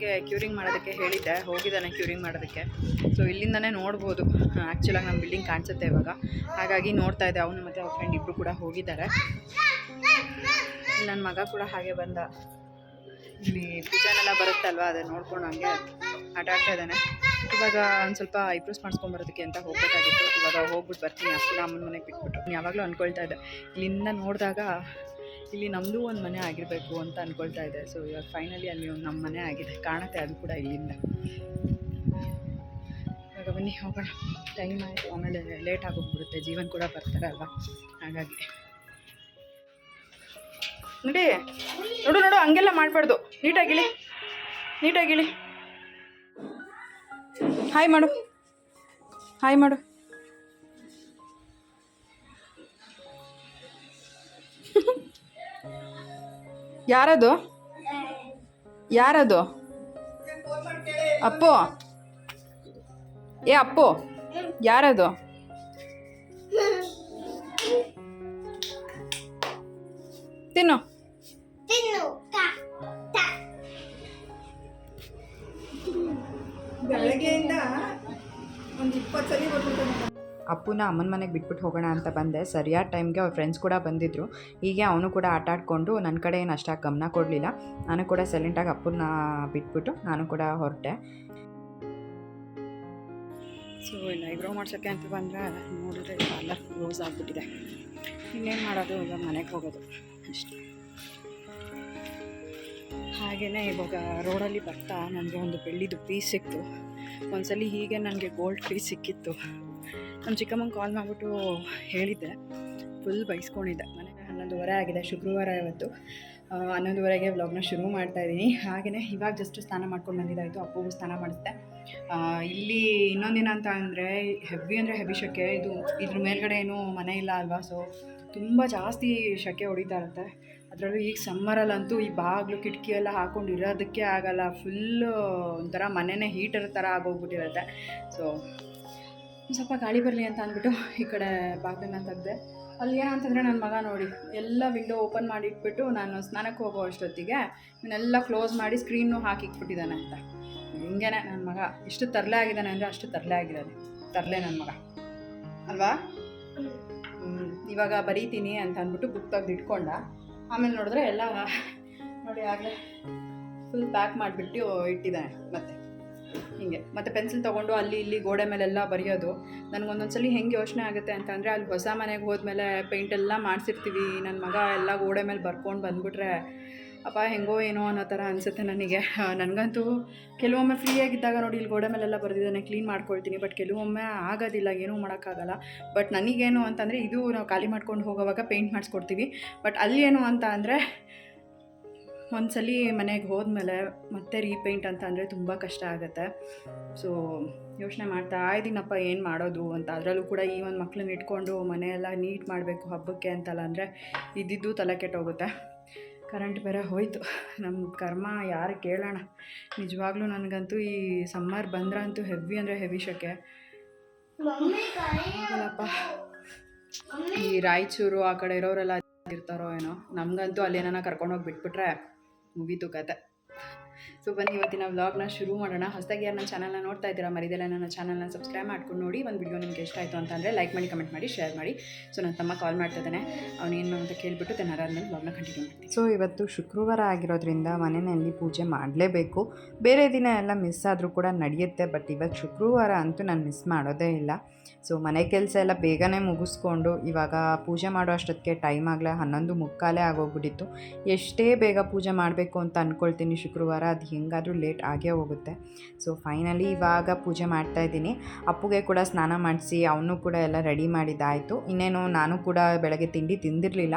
ತಮ್ಮಂಗೆ ಕ್ಯೂರಿಂಗ್ ಮಾಡೋದಕ್ಕೆ ಹೇಳಿದ್ದೆ, ಹೋಗಿದ್ದಾನೆ ಕ್ಯೂರಿಂಗ್ ಮಾಡೋದಕ್ಕೆ. ಸೊ ಇಲ್ಲಿಂದನೇ ನೋಡ್ಬೋದು. ಆ್ಯಕ್ಚುಲಾಗಿ ನಮ್ಮ ಬಿಲ್ಡಿಂಗ್ ಕಾಣಿಸುತ್ತೆ ಇವಾಗ. ಹಾಗಾಗಿ ನೋಡ್ತಾ ಇದ್ದೆ, ಅವನು ಮತ್ತು ಅವ್ರ ಫ್ರೆಂಡ್ ಇಬ್ಬರು ಕೂಡ ಹೋಗಿದ್ದಾರೆ. ನನ್ನ ಮಗ ಕೂಡ ಹಾಗೆ ಬಂದ. ಇಲ್ಲಿ ಪಿಜನೆಲ್ಲ ಬರುತ್ತಲ್ವ ಅದೇ ನೋಡ್ಕೊಂಡು ಹಂಗೆ ಆಟ ಆಡ್ತಾ ಇದ್ದಾನೆ. ಇವಾಗ ಒಂದು ಸ್ವಲ್ಪ ಐಬ್ರೋಸ್ ಮಾಡಿಸ್ಕೊಂಬರೋದಕ್ಕೆ ಅಂತ ಹೋಗ್ಬೇಕಾಗಿತ್ತು. ಇವಾಗ ಹೋಗ್ಬಿಟ್ಟು ಬರ್ತೀನಿ ಅಷ್ಟು ಅಮ್ಮನ ಮನೆಗೆ ಬಿಟ್ಬಿಟ್ಟು. ಯಾವಾಗಲೂ ಅಂದ್ಕೊಳ್ತಾ ಇದ್ದೆ. ಇಲ್ಲಿಂದ ನೋಡಿದಾಗ ಇಲ್ಲಿ ನಮ್ಮದು ಒಂದು ಮನೆ ಆಗಿರಬೇಕು ಅಂತ ಅಂದ್ಕೊಳ್ತಾ ಇದೆ. ಸೊ ಇವಾಗ ಫೈನಲಿ ಅಲ್ಲಿ ಒಂದು ನಮ್ಮ ಮನೆ ಆಗಿದೆ. ಕಾಣುತ್ತೆ ಅದು ಕೂಡ ಇಲ್ಲಿಂದ. ಇವಾಗ ಬನ್ನಿ, ಹೋಗೋಣ. ಟೈಮ್ ಆಯಿತು. ಆಮೇಲೆ ಲೇಟ್ ಆಗೋಗ್ಬಿಡುತ್ತೆ. ಜೀವನ್ ಕೂಡ ಬರ್ತಾರೆ ಅಲ್ವಾ? ಹಾಗಾಗಿ. ನೋಡಿ ನೋಡು ನೋಡು, ಹಂಗೆಲ್ಲ ಮಾಡಬಾರ್ದು. ನೀಟಾಗಿಳಿ ನೀಟಾಗಿಳಿ ಹಾಯ್ ಮಾಡು. ಹಾಯ್ ಮಾಡು. ಯಾರದು? ಯಾರದು? ಅಪ್ಪು. ಏ ಅಪ್ಪು. ಯಾರದು? ಅಪ್ಪುನ ಅಮ್ಮನ ಮನೆಗೆ ಬಿಟ್ಬಿಟ್ಟು ಹೋಗೋಣ ಅಂತ ಬಂದೆ. ಸರಿಯಾದ ಟೈಮ್ಗೆ ಅವ್ರ ಫ್ರೆಂಡ್ಸ್ ಕೂಡ ಬಂದಿದ್ದರು ಹೀಗೆ ಅವನು ಕೂಡ ಆಟ ಆಡಿಕೊಂಡು ನನ್ನ ಕಡೆ ಏನು ಅಷ್ಟಾಗಿ ಗಮನ ಕೊಡಲಿಲ್ಲ. ನಾನು ಕೂಡ ಸೈಲೆಂಟಾಗಿ ಅಪ್ಪನ ಬಿಟ್ಬಿಟ್ಟು ನಾನು ಕೂಡ ಹೊರಟೆ. ಸೊ ಇಲ್ಲ ಐಬ್ರೋ ಮಾಡ್ಸೋಕ್ಕೆ ಅಂತ ಬಂದರೆ ನೋಡಿದ್ರೆ ಎಲ್ಲ ಕ್ಲೋಸ್ ಆಗಿಬಿಟ್ಟಿದೆ. ಇನ್ನೇನು ಮಾಡೋದು? ಇವಾಗ ಮನೆಗೆ ಹೋಗೋದು. ಅಷ್ಟೇ. ಹಾಗೆಯೇ ಇವಾಗ ರೋಡಲ್ಲಿ ಬರ್ತಾ ನನಗೆ ಒಂದು ಬೆಳ್ಳಿದು ಪೀಸ್ ಸಿಕ್ತು. ಒಂದ್ಸಲಿ ಹೀಗೆ ನನಗೆ ಗೋಲ್ಡ್ ಪೀಸ್ ಸಿಕ್ಕಿತ್ತು. ನಮ್ಮ ಚಿಕ್ಕಮ್ಮಂಗೆ ಕಾಲ್ ಮಾಡಿಬಿಟ್ಟು ಹೇಳಿದ್ದೆ. ಫುಲ್ ಬೈಸ್ಕೊಂಡಿದ್ದೆ. ಮನೆಗೆ ಹನ್ನೊಂದುವರೆ ಆಗಿದೆ, ಶುಕ್ರವಾರ ಇವತ್ತು. ಹನ್ನೊಂದುವರೆಗೆ ವ್ಲಾಗ್ನ ಶುರು ಮಾಡ್ತಾ ಇದ್ದೀನಿ. ಹಾಗೆಯೇ ಇವಾಗ ಜಸ್ಟ್ ಸ್ನಾನ ಮಾಡ್ಕೊಂಡು ಬಂದಿದ್ದಾಯಿತು, ಅಪ್ಪಗೂ ಸ್ನಾನ ಮಾಡಿಸ್ದೆ. ಇಲ್ಲಿ ಇನ್ನೊಂದಿನ ಅಂತ ಅಂದರೆ ಹೆವಿ ಅಂದರೆ ಹೆವಿ ಶೆಕೆ. ಇದು ಇದ್ರ ಮೇಲ್ಗಡೆ ಏನೂ ಮನೆ ಇಲ್ಲ ಅಲ್ವಾ ಸೊ ತುಂಬ ಜಾಸ್ತಿ ಶೆಕೆ ಹೊಡಿತಾ ಇರುತ್ತೆ. ಅದರಲ್ಲೂ ಈಗ ಸಮ್ಮರಲ್ಲಂತೂ ಈ ಬಾಗಿಲು, ಕಿಟಕಿ ಎಲ್ಲ ಹಾಕೊಂಡು ಇರೋದಕ್ಕೆ ಆಗಲ್ಲ. ಫುಲ್ಲು ಒಂಥರ ಮನೆಯೇ ಹೀಟರ್ ಥರ ಆಗೋಗ್ಬಿಟ್ಟಿರುತ್ತೆ. ಸೊ ಸ್ವಲ್ಪ ಗಾಳಿ ಬರಲಿ ಅಂತ ಅಂದ್ಬಿಟ್ಟು ಈ ಕಡೆ ಬಾಗಿಲನ್ನ ತೆಗ್ದೆ. ಅಲ್ಲಿ ಏನಂತಂದರೆ ನನ್ನ ಮಗ ನೋಡಿ, ಎಲ್ಲ ವಿಂಡೋ ಓಪನ್ ಮಾಡಿ ಇಟ್ಬಿಟ್ಟು ನಾನು ಸ್ನಾನಕ್ಕೆ ಹೋಗೋ ಅಷ್ಟೊತ್ತಿಗೆ ಇವನ್ನೆಲ್ಲ ಕ್ಲೋಸ್ ಮಾಡಿ ಸ್ಕ್ರೀನು ಹಾಕಿಟ್ಬಿಟ್ಟಿದ್ದಾನೆ ಅಂತ. ಹಿಂಗೇನೆ ನನ್ನ ಮಗ. ಇಷ್ಟು ತರಲೆ ಆಗಿದ್ದಾನೆ ಅಂದರೆ ಅಷ್ಟು ತರಲೆ ಆಗಿದ್ದಾನೆ. ತರಲೆ ನನ್ನ ಮಗ. ಅಲ್ವಾ. ಇವಾಗ ಬರೀತೀನಿ ಅಂತ ಅಂದ್ಬಿಟ್ಟು ಬುಕ್ ತೆಗ್ದು ಇಟ್ಕೊಂಡ ಆಮೇಲೆ ನೋಡಿದ್ರೆ ಎಲ್ಲ ನೋಡಿ ಆಗಲೇ ಫುಲ್ ಪ್ಯಾಕ್ ಮಾಡಿಬಿಟ್ಟು ಇಟ್ಟಿದ್ದಾನೆ ಮತ್ತೆ. ಹಿಂಗೆ. ಮತ್ತು ಪೆನ್ಸಿಲ್ ತೊಗೊಂಡು ಅಲ್ಲಿ ಇಲ್ಲಿ ಗೋಡೆ ಮೇಲೆಲ್ಲ ಬರೆಯೋದು. ನನಗೊಂದೊಂದ್ಸಲಿ ಹೆಂಗೆ ಯೋಚನೆ ಆಗುತ್ತೆ ಅಂತಂದರೆ ಅಲ್ಲಿ ಹೊಸ ಮನೆಗೆ ಹೋದ್ಮೇಲೆ ಪೇಂಟ್ ಎಲ್ಲ ಮಾಡಿಸಿರ್ತೀವಿ. ನನ್ನ ಮಗ ಎಲ್ಲ ಗೋಡೆ ಮೇಲೆ ಬರ್ಕೊಂಡು ಬಂದುಬಿಟ್ರೆ ಅಪ್ಪ ಹೆಂಗೋ ಏನೋ ಅನ್ನೋ ಥರ ಅನಿಸುತ್ತೆ ನನಗೆ. ನನಗಂತೂ ಕೆಲವೊಮ್ಮೆ ಫ್ರೀಯಾಗಿದ್ದಾಗ ನೋಡಿ ಇಲ್ಲಿ ಗೋಡೆ ಮೇಲೆಲ್ಲ ಬರೆದಿದ್ದಾನೆ ಕ್ಲೀನ್ ಮಾಡ್ಕೊಳ್ತೀನಿ. ಬಟ್ ಕೆಲವೊಮ್ಮೆ ಆಗೋದಿಲ್ಲ, ಏನೂ ಮಾಡೋಕ್ಕಾಗಲ್ಲ. ಬಟ್ ನನಗೇನು ಅಂತಂದರೆ ಇದು ನಾವು ಖಾಲಿ ಮಾಡ್ಕೊಂಡು ಹೋಗೋವಾಗ ಪೇಂಟ್ ಮಾಡಿಸ್ಕೊಡ್ತೀವಿ. ಬಟ್ ಅಲ್ಲಿ ಏನು ಅಂತ ಅಂದರೆ ಒಂದ್ಸಲಿ ಮನೆಗೆ ಹೋದ್ಮೇಲೆ ಮತ್ತೆ ರೀಪೇಂಟ್ ಅಂತ ಅಂದರೆ ತುಂಬ ಕಷ್ಟ ಆಗುತ್ತೆ. ಸೊ ಯೋಚನೆ ಮಾಡ್ತಾ ಇದ್ದೀನಪ್ಪ ಏನು ಮಾಡೋದು? ಅಂತ. ಅದರಲ್ಲೂ ಕೂಡ ಈ ಒಂದು ಮಕ್ಳನ್ನ ಇಟ್ಕೊಂಡು ಮನೆಯೆಲ್ಲ ನೀಟ್ ಮಾಡಬೇಕು ಹಬ್ಬಕ್ಕೆ ಅಂತಲ್ಲ ಅಂದರೆ ಇದ್ದಿದ್ದು ತಲೆ ಕೆಟ್ಟೋಗುತ್ತೆ. ಕರೆಂಟ್ ಬೇರೆ ಹೋಯ್ತು. ನಮ್ಮ ಕರ್ಮ ಯಾರು ಕೇಳೋಣ. ನಿಜವಾಗ್ಲೂ ನನಗಂತೂ ಈ ಸಮ್ಮರ್ ಬಂದ್ರಂತೂ ಹೆವಿ ಅಂದರೆ ಹೆವಿ ಶೆಕೆ. ಈ ರಾಯಚೂರು ಆ ಕಡೆ ಇರೋರೆಲ್ಲ ಇರ್ತಾರೋ ಏನೋ. ನಮಗಂತೂ ಅಲ್ಲಿ ಏನಾರ ಕರ್ಕೊಂಡೋಗಿ ಬಿಟ್ಬಿಟ್ರೆ ಮುಗೀತು ಕತೆ. ಸೊ ಬನ್ನಿ, ಇವತ್ತಿನ ವ್ಲಾಗ್ನ ಶುರು ಮಾಡೋಣ. ಹೊಸದಾಗಿ ಯಾರು ನನ್ನ ಚಾನಲ್ನ ನೋಡ್ತಾ ಇದ್ದೀರಾ, ಮರಿದೆಲ್ಲ ನನ್ನ ಚಾನಲ್ನ ಸಬ್ಸ್ಕ್ರೈಬ್ ಮಾಡ್ಕೊಂಡು ನೋಡಿ. ಒಂದು ವಿಡಿಯೋ ನಿಮ್ಗೆ ಇಷ್ಟ ಆಯಿತು ಅಂತಂದರೆ ಲೈಕ್ ಮಾಡಿ ಕಮೆಂಟ್ ಮಾಡಿ ಶೇರ್ ಮಾಡಿ. ಸೊ ನನ್ನ ತಮ್ಮ ಕಾಲ್ ಮಾಡ್ತಿದ್ದಾನೆ ಅವನೇನು ಅಂತ ಕೇಳಿಬಿಟ್ಟು ತೆನಾರಾದ್ಮೇಲೆ ವ್ಲಾಗ್ನ ಕಂಟಿನ್ಯೂ ಮಾಡ್ತೀನಿ. ಸೊ ಇವತ್ತು ಶುಕ್ರವಾರ ಆಗಿರೋದ್ರಿಂದ ಮನೆಯಲ್ಲಿ ಪೂಜೆ ಮಾಡಲೇಬೇಕು. ಬೇರೆ ದಿನ ಎಲ್ಲ ಮಿಸ್ ಆದರೂ ಕೂಡ ನಡೆಯುತ್ತೆ ಬಟ್ ಇವತ್ತು ಶುಕ್ರವಾರ ಅಂತೂ ನಾನು ಮಿಸ್ ಮಾಡೋದೇ ಇಲ್ಲ. ಸೊ ಮನೆ ಕೆಲಸ ಎಲ್ಲ ಬೇಗನೆ ಮುಗಿಸ್ಕೊಂಡು ಇವಾಗ ಪೂಜೆ ಮಾಡೋ ಅಷ್ಟೊತ್ತಿಗೆ ಟೈಮ್ ಆಗಲೇ ಹನ್ನೊಂದು ಮುಕ್ಕಾಲೇ ಆಗೋಗ್ಬಿಟ್ಟಿತ್ತು. ಎಷ್ಟೇ ಬೇಗ ಪೂಜೆ ಮಾಡಬೇಕು ಅಂತ ಅಂದ್ಕೊಳ್ತೀನಿ ಶುಕ್ರವಾರ, ಅದು ಹೆಂಗಾದರೂ ಲೇಟ್ ಆಗೇ ಹೋಗುತ್ತೆ. ಸೊ ಫೈನಲಿ ಇವಾಗ ಪೂಜೆ ಮಾಡ್ತಾ ಇದ್ದೀನಿ. ಅಪ್ಪುಗೆ ಕೂಡ ಸ್ನಾನ ಮಾಡಿಸಿ, ಅವನು ಕೂಡ ಎಲ್ಲ ರೆಡಿ ಮಾಡಿದ್ದಾಯಿತು. ಇನ್ನೇನು ನಾನು ಕೂಡ ಬೆಳಗ್ಗೆ ತಿಂಡಿ ತಿಂದಿರಲಿಲ್ಲ.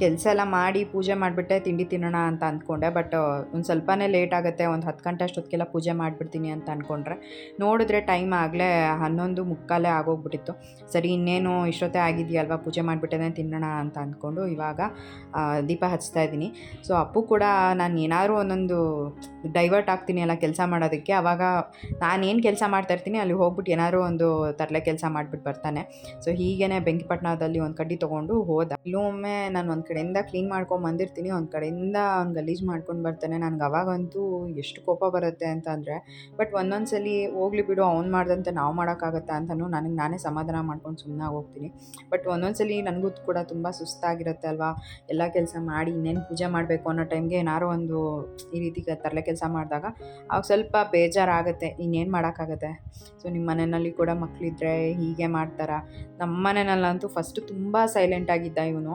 ಕೆಲಸ ಎಲ್ಲ ಮಾಡಿ ಪೂಜೆ ಮಾಡಿಬಿಟ್ಟೆ, ತಿಂಡಿ ತಿನ್ನೋಣ ಅಂತ ಅಂದ್ಕೊಂಡೆ. ಬಟ್ ಒಂದು ಸ್ವಲ್ಪನೇ ಲೇಟ್ ಆಗುತ್ತೆ, ಒಂದು ಹತ್ತು ಗಂಟೆ ಅಷ್ಟೊತ್ತಿಗೆಲ್ಲ ಪೂಜೆ ಮಾಡಿಬಿಡ್ತೀನಿ ಅಂತ ಅಂದ್ಕೊಂಡ್ರೆ ನೋಡಿದ್ರೆ ಟೈಮ್ ಆಗಲೇ ಹನ್ನೊಂದು ಮುಕ್ಕಾಲೇ ಆಗೋಗ್ಬಿಟ್ಟಿತ್ತು. ಸರಿ, ಇನ್ನೇನು ಇಷ್ಟೊತ್ತೇ ಆಗಿದೆಯಲ್ವಾ, ಪೂಜೆ ಮಾಡಿಬಿಟ್ಟೆ ತಿನ್ನೋಣ ಅಂತ ಅಂದ್ಕೊಂಡು ಇವಾಗ ದೀಪ ಹಚ್ತಾ ಇದ್ದೀನಿ. ಸೊ ಅಪ್ಪು ಕೂಡ ನಾನು ಏನಾದರೂ ಒಂದೊಂದು ಡೈವರ್ಟ್ ಆಗ್ತೀನಿ ಅಲ್ಲ ಕೆಲಸ ಮಾಡೋದಕ್ಕೆ ಆವಾಗ ನಾನೇನು ಕೆಲಸ ಮಾಡ್ತಾ ಇರ್ತೀನಿ, ಅಲ್ಲಿ ಹೋಗ್ಬಿಟ್ಟು ಏನಾದರೂ ಒಂದು ತರಲೆ ಕೆಲಸ ಮಾಡಿಬಿಟ್ಟು ಬರ್ತಾನೆ. ಸೊ ಹೀಗೇ ಬೆಂಕಿಪಟ್ಟಣದಲ್ಲಿ ಒಂದು ಕಡ್ಡಿ ತೊಗೊಂಡು ಹೋದ. ಇಲ್ಲೊಮ್ಮೆ ನಾನು ಒಂದು ಕಡೆಯಿಂದ ಕ್ಲೀನ್ ಮಾಡ್ಕೊಂಡು ಬಂದಿರ್ತೀನಿ, ಒಂದು ಕಡೆಯಿಂದ ಅವ್ನು ಗಲೀಜು ಮಾಡ್ಕೊಂಡು ಬರ್ತಾನೆ. ನನಗೆ ಅವಾಗಂತೂ ಎಷ್ಟು ಕೋಪ ಬರುತ್ತೆ ಅಂತ ಅಂದರೆ, ಬಟ್ ಒಂದೊಂದು ಸಲ ಹೋಗ್ಲಿ ಬಿಡು, ಅವ್ನು ಮಾಡ್ದಂತ ನಾವು ಮಾಡೋಕ್ಕಾಗತ್ತಾ ಅಂತಲೂ ನನಗೆ ನಾನೇ ಸಮಾಧಾನ ಮಾಡ್ಕೊಂಡು ಸುಮ್ಮನೆ ಹೋಗ್ತೀನಿ. ಬಟ್ ಒಂದೊಂದು ಸಲ ನನಗೂ ಕೂಡ ತುಂಬ ಸುಸ್ತಾಗಿರುತ್ತೆ ಅಲ್ವಾ? ಎಲ್ಲ ಕೆಲಸ ಮಾಡಿ ಇನ್ನೇನು ಪೂಜೆ ಮಾಡಬೇಕು ಅನ್ನೋ ಟೈಮ್ಗೆ ಏನಾರು ಒಂದು ಈ ರೀತಿ ತರಲೆ ಕೆಲಸ ಮಾಡಿದಾಗ ಅವಾಗ ಸ್ವಲ್ಪ ಬೇಜಾರಾಗುತ್ತೆ, ಇನ್ನೇನು ಮಾಡೋಕ್ಕಾಗತ್ತೆ? ಸೊ ನಿಮ್ಮ ಮನೆಯಲ್ಲಿ ಕೂಡ ಮಕ್ಕಳಿದ್ರೆ ಹೀಗೆ ಮಾಡ್ತಾರಾ? ನಮ್ಮ ಮನೆಯಲ್ಲಂತೂ ಫಸ್ಟು ತುಂಬ ಸೈಲೆಂಟ್ ಆಗಿದ್ದ ಇವನು.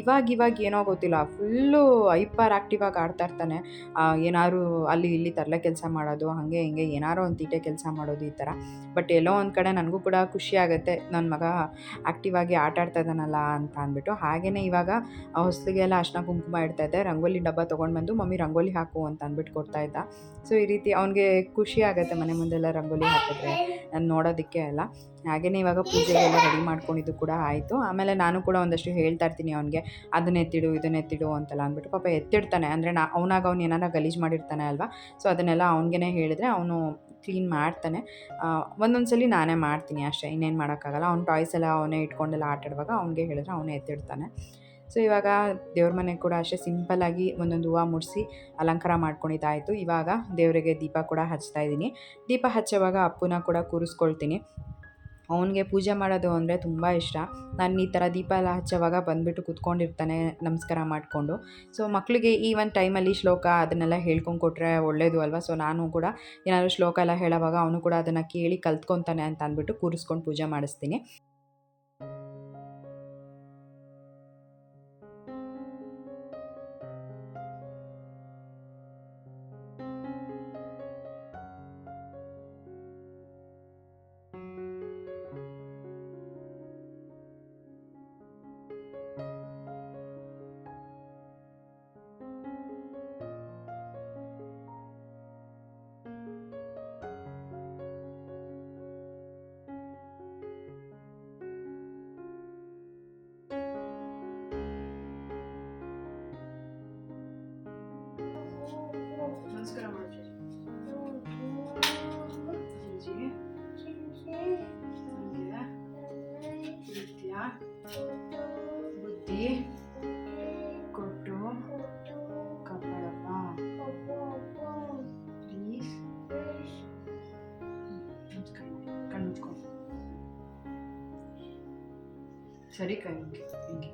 ಇವಾಗ ಇವಾಗ ಏನೋ ಗೊತ್ತಿಲ್ಲ. ಫುಲ್ಲು ಹೈಪರ್ ಆ್ಯಕ್ಟಿವ್ ಆಗಿ ಆಡ್ತಾ ಇರ್ತಾನೆ. ಏನಾದ್ರು ಅಲ್ಲಿ ಇಲ್ಲಿ ತರಲೆ ಕೆಲಸ ಮಾಡೋದು, ಹಾಗೆ ಹಿಂಗೆ ಏನಾರೋ ಒಂದು ತೀಟೆ ಕೆಲಸ ಮಾಡೋದು ಈ ಥರ ಬಟ್ ಎಲ್ಲೋ ಒಂದು ಕಡೆ ನನಗೂ ಕೂಡ ಖುಷಿ ಆಗುತ್ತೆ. ನನ್ನ ಮಗ ಆ್ಯಕ್ಟಿವ್ ಆಗಿ ಆಟ ಆಡ್ತಾ ಇದ್ದಾನಲ್ಲ ಅಂತ ಅಂದ್ಬಿಟ್ಟು. ಹಾಗೆಯೇ ಇವಾಗ ಹೊಸ್ಲಿಗೆಲ್ಲ ಅರ್ಶಿನ ಕುಂಕುಮ ಇಡ್ತಾ ಇದ್ದೆ. ರಂಗೋಲಿ ಡಬ್ಬ ತೊಗೊಂಡು ಬಂದು, ಮಮ್ಮಿ ರಂಗೋಲಿ ಹಾಕು ಅಂತ ಅಂದ್ಬಿಟ್ಟು ಕೊಡ್ತಾ ಇದ್ದ. ಸೊ ಈ ರೀತಿ ಅವನಿಗೆ ಖುಷಿ ಆಗುತ್ತೆ ಮನೆ ಮುಂದೆಲ್ಲ ರಂಗೋಲಿ ಹಾಕಿದ್ರೆ. ನಾನು ನೋಡೋದಕ್ಕೆ ಅಲ್ಲ. ಹಾಗೆಯೇ ಇವಾಗ ಪೂಜೆಗೆಲ್ಲ ರೆಡಿ ಮಾಡ್ಕೊಂಡಿದ್ದು ಕೂಡ ಆಯಿತು. ಆಮೇಲೆ ನಾನು ಕೂಡ ಒಂದಷ್ಟು ಹೇಳ್ತಾ ಇರ್ತೀನಿ ಅವನಿಗೆ, ಅದನ್ನ ಎತ್ತಿಡು, ಇದನ್ನ ಎತ್ತಿಡು ಅಂತೆಲ್ಲ ಅಂದ್ಬಿಟ್ಟು ಪಾಪ ಎತ್ತಿಡ್ತಾನೆ. ಅಂದರೆ ನಾ, ಅವನಾಗ ಅವ್ನು ಏನಾರ ಗಲೀಜು ಮಾಡಿರ್ತಾನೆ ಅಲ್ವಾ? ಸೊ ಅದನ್ನೆಲ್ಲ ಅವ್ನಿಗೆ ಹೇಳಿದ್ರೆ ಅವನು ಕ್ಲೀನ್ ಮಾಡ್ತಾನೆ. ಒಂದೊಂದು ಸಲ ನಾನೇ ಮಾಡ್ತೀನಿ ಅಷ್ಟೇ, ಇನ್ನೇನು ಮಾಡೋಕ್ಕಾಗಲ್ಲ. ಅವ್ನು ಟಾಯ್ಸ್ ಎಲ್ಲ ಅವನೇ ಇಟ್ಕೊಂಡೆಲ್ಲ ಆಟ ಆಡುವಾಗ ಅವ್ನಿಗೆ ಹೇಳಿದ್ರೆ ಅವನೇ ಎತ್ತಿಡ್ತಾನೆ. ಸೊ ಇವಾಗ ದೇವ್ರ ಮನೆ ಕೂಡ ಅಷ್ಟೇ ಸಿಂಪಲ್ಲಾಗಿ ಒಂದೊಂದು ಹೂವು ಮುಡಿಸಿ ಅಲಂಕಾರ ಮಾಡ್ಕೊಂಡಿದ್ದಾಯಿತು. ಇವಾಗ ದೇವರಿಗೆ ದೀಪ ಕೂಡ ಹಚ್ತಾ ಇದ್ದೀನಿ ದೀಪ ಹಚ್ಚೋವಾಗ ಅಪ್ಪನ ಕೂಡ ಕೂರಿಸ್ಕೊಳ್ತೀನಿ. ಅವನಿಗೆ ಪೂಜೆ ಮಾಡೋದು ಅಂದರೆ ತುಂಬ ಇಷ್ಟ. ನಾನು ಈ ಥರ ದೀಪ ಎಲ್ಲ ಹಚ್ಚೋವಾಗ ಬಂದುಬಿಟ್ಟು ಕೂತ್ಕೊಂಡಿರ್ತಾನೆ, ನಮಸ್ಕಾರ ಮಾಡಿಕೊಂಡು. ಸೊ, ಮಕ್ಕಳಿಗೆ ಈ ಒಂದು ಟೈಮಲ್ಲಿ ಶ್ಲೋಕ ಅದನ್ನೆಲ್ಲ ಹೇಳ್ಕೊಂಡು ಕೊಟ್ಟರೆ ಒಳ್ಳೆಯದು ಅಲ್ವಾ? ಸೊ, ನಾನು ಕೂಡ ಏನಾದರೂ ಶ್ಲೋಕ ಎಲ್ಲ ಹೇಳೋವಾಗ ಅವನು ಕೂಡ ಅದನ್ನು ಕೇಳಿ ಕಲ್ತ್ಕೊತಾನೆ ಅಂತ ಅಂದ್ಬಿಟ್ಟು ಕೂರಿಸ್ಕೊಂಡು ಪೂಜೆ ಮಾಡಿಸ್ತೀನಿ. ಸರಿ ಕೈ ಮುಗಿ ಹಿಂಗೆ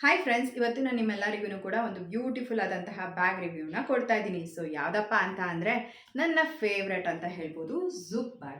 ಹಾಯ್ ಫ್ರೆಂಡ್ಸ್ ಇವತ್ತು ನಾನು ನಿಮ್ಮೆಲ್ಲರಿಗೂ ಕೂಡ ಒಂದು ಬ್ಯೂಟಿಫುಲ್ ಆದಂತಹ ಬ್ಯಾಗ್ ರಿವ್ಯೂನ ಕೊಡ್ತಾ ಇದ್ದೀನಿ. ಸೊ ಯಾವುದಪ್ಪ ಅಂತ ಅಂದರೆ ನನ್ನ ಫೇವ್ರೆಟ್ ಅಂತ ಹೇಳ್ಬೋದು ಝುಪ್ ಬ್ಯಾಗ್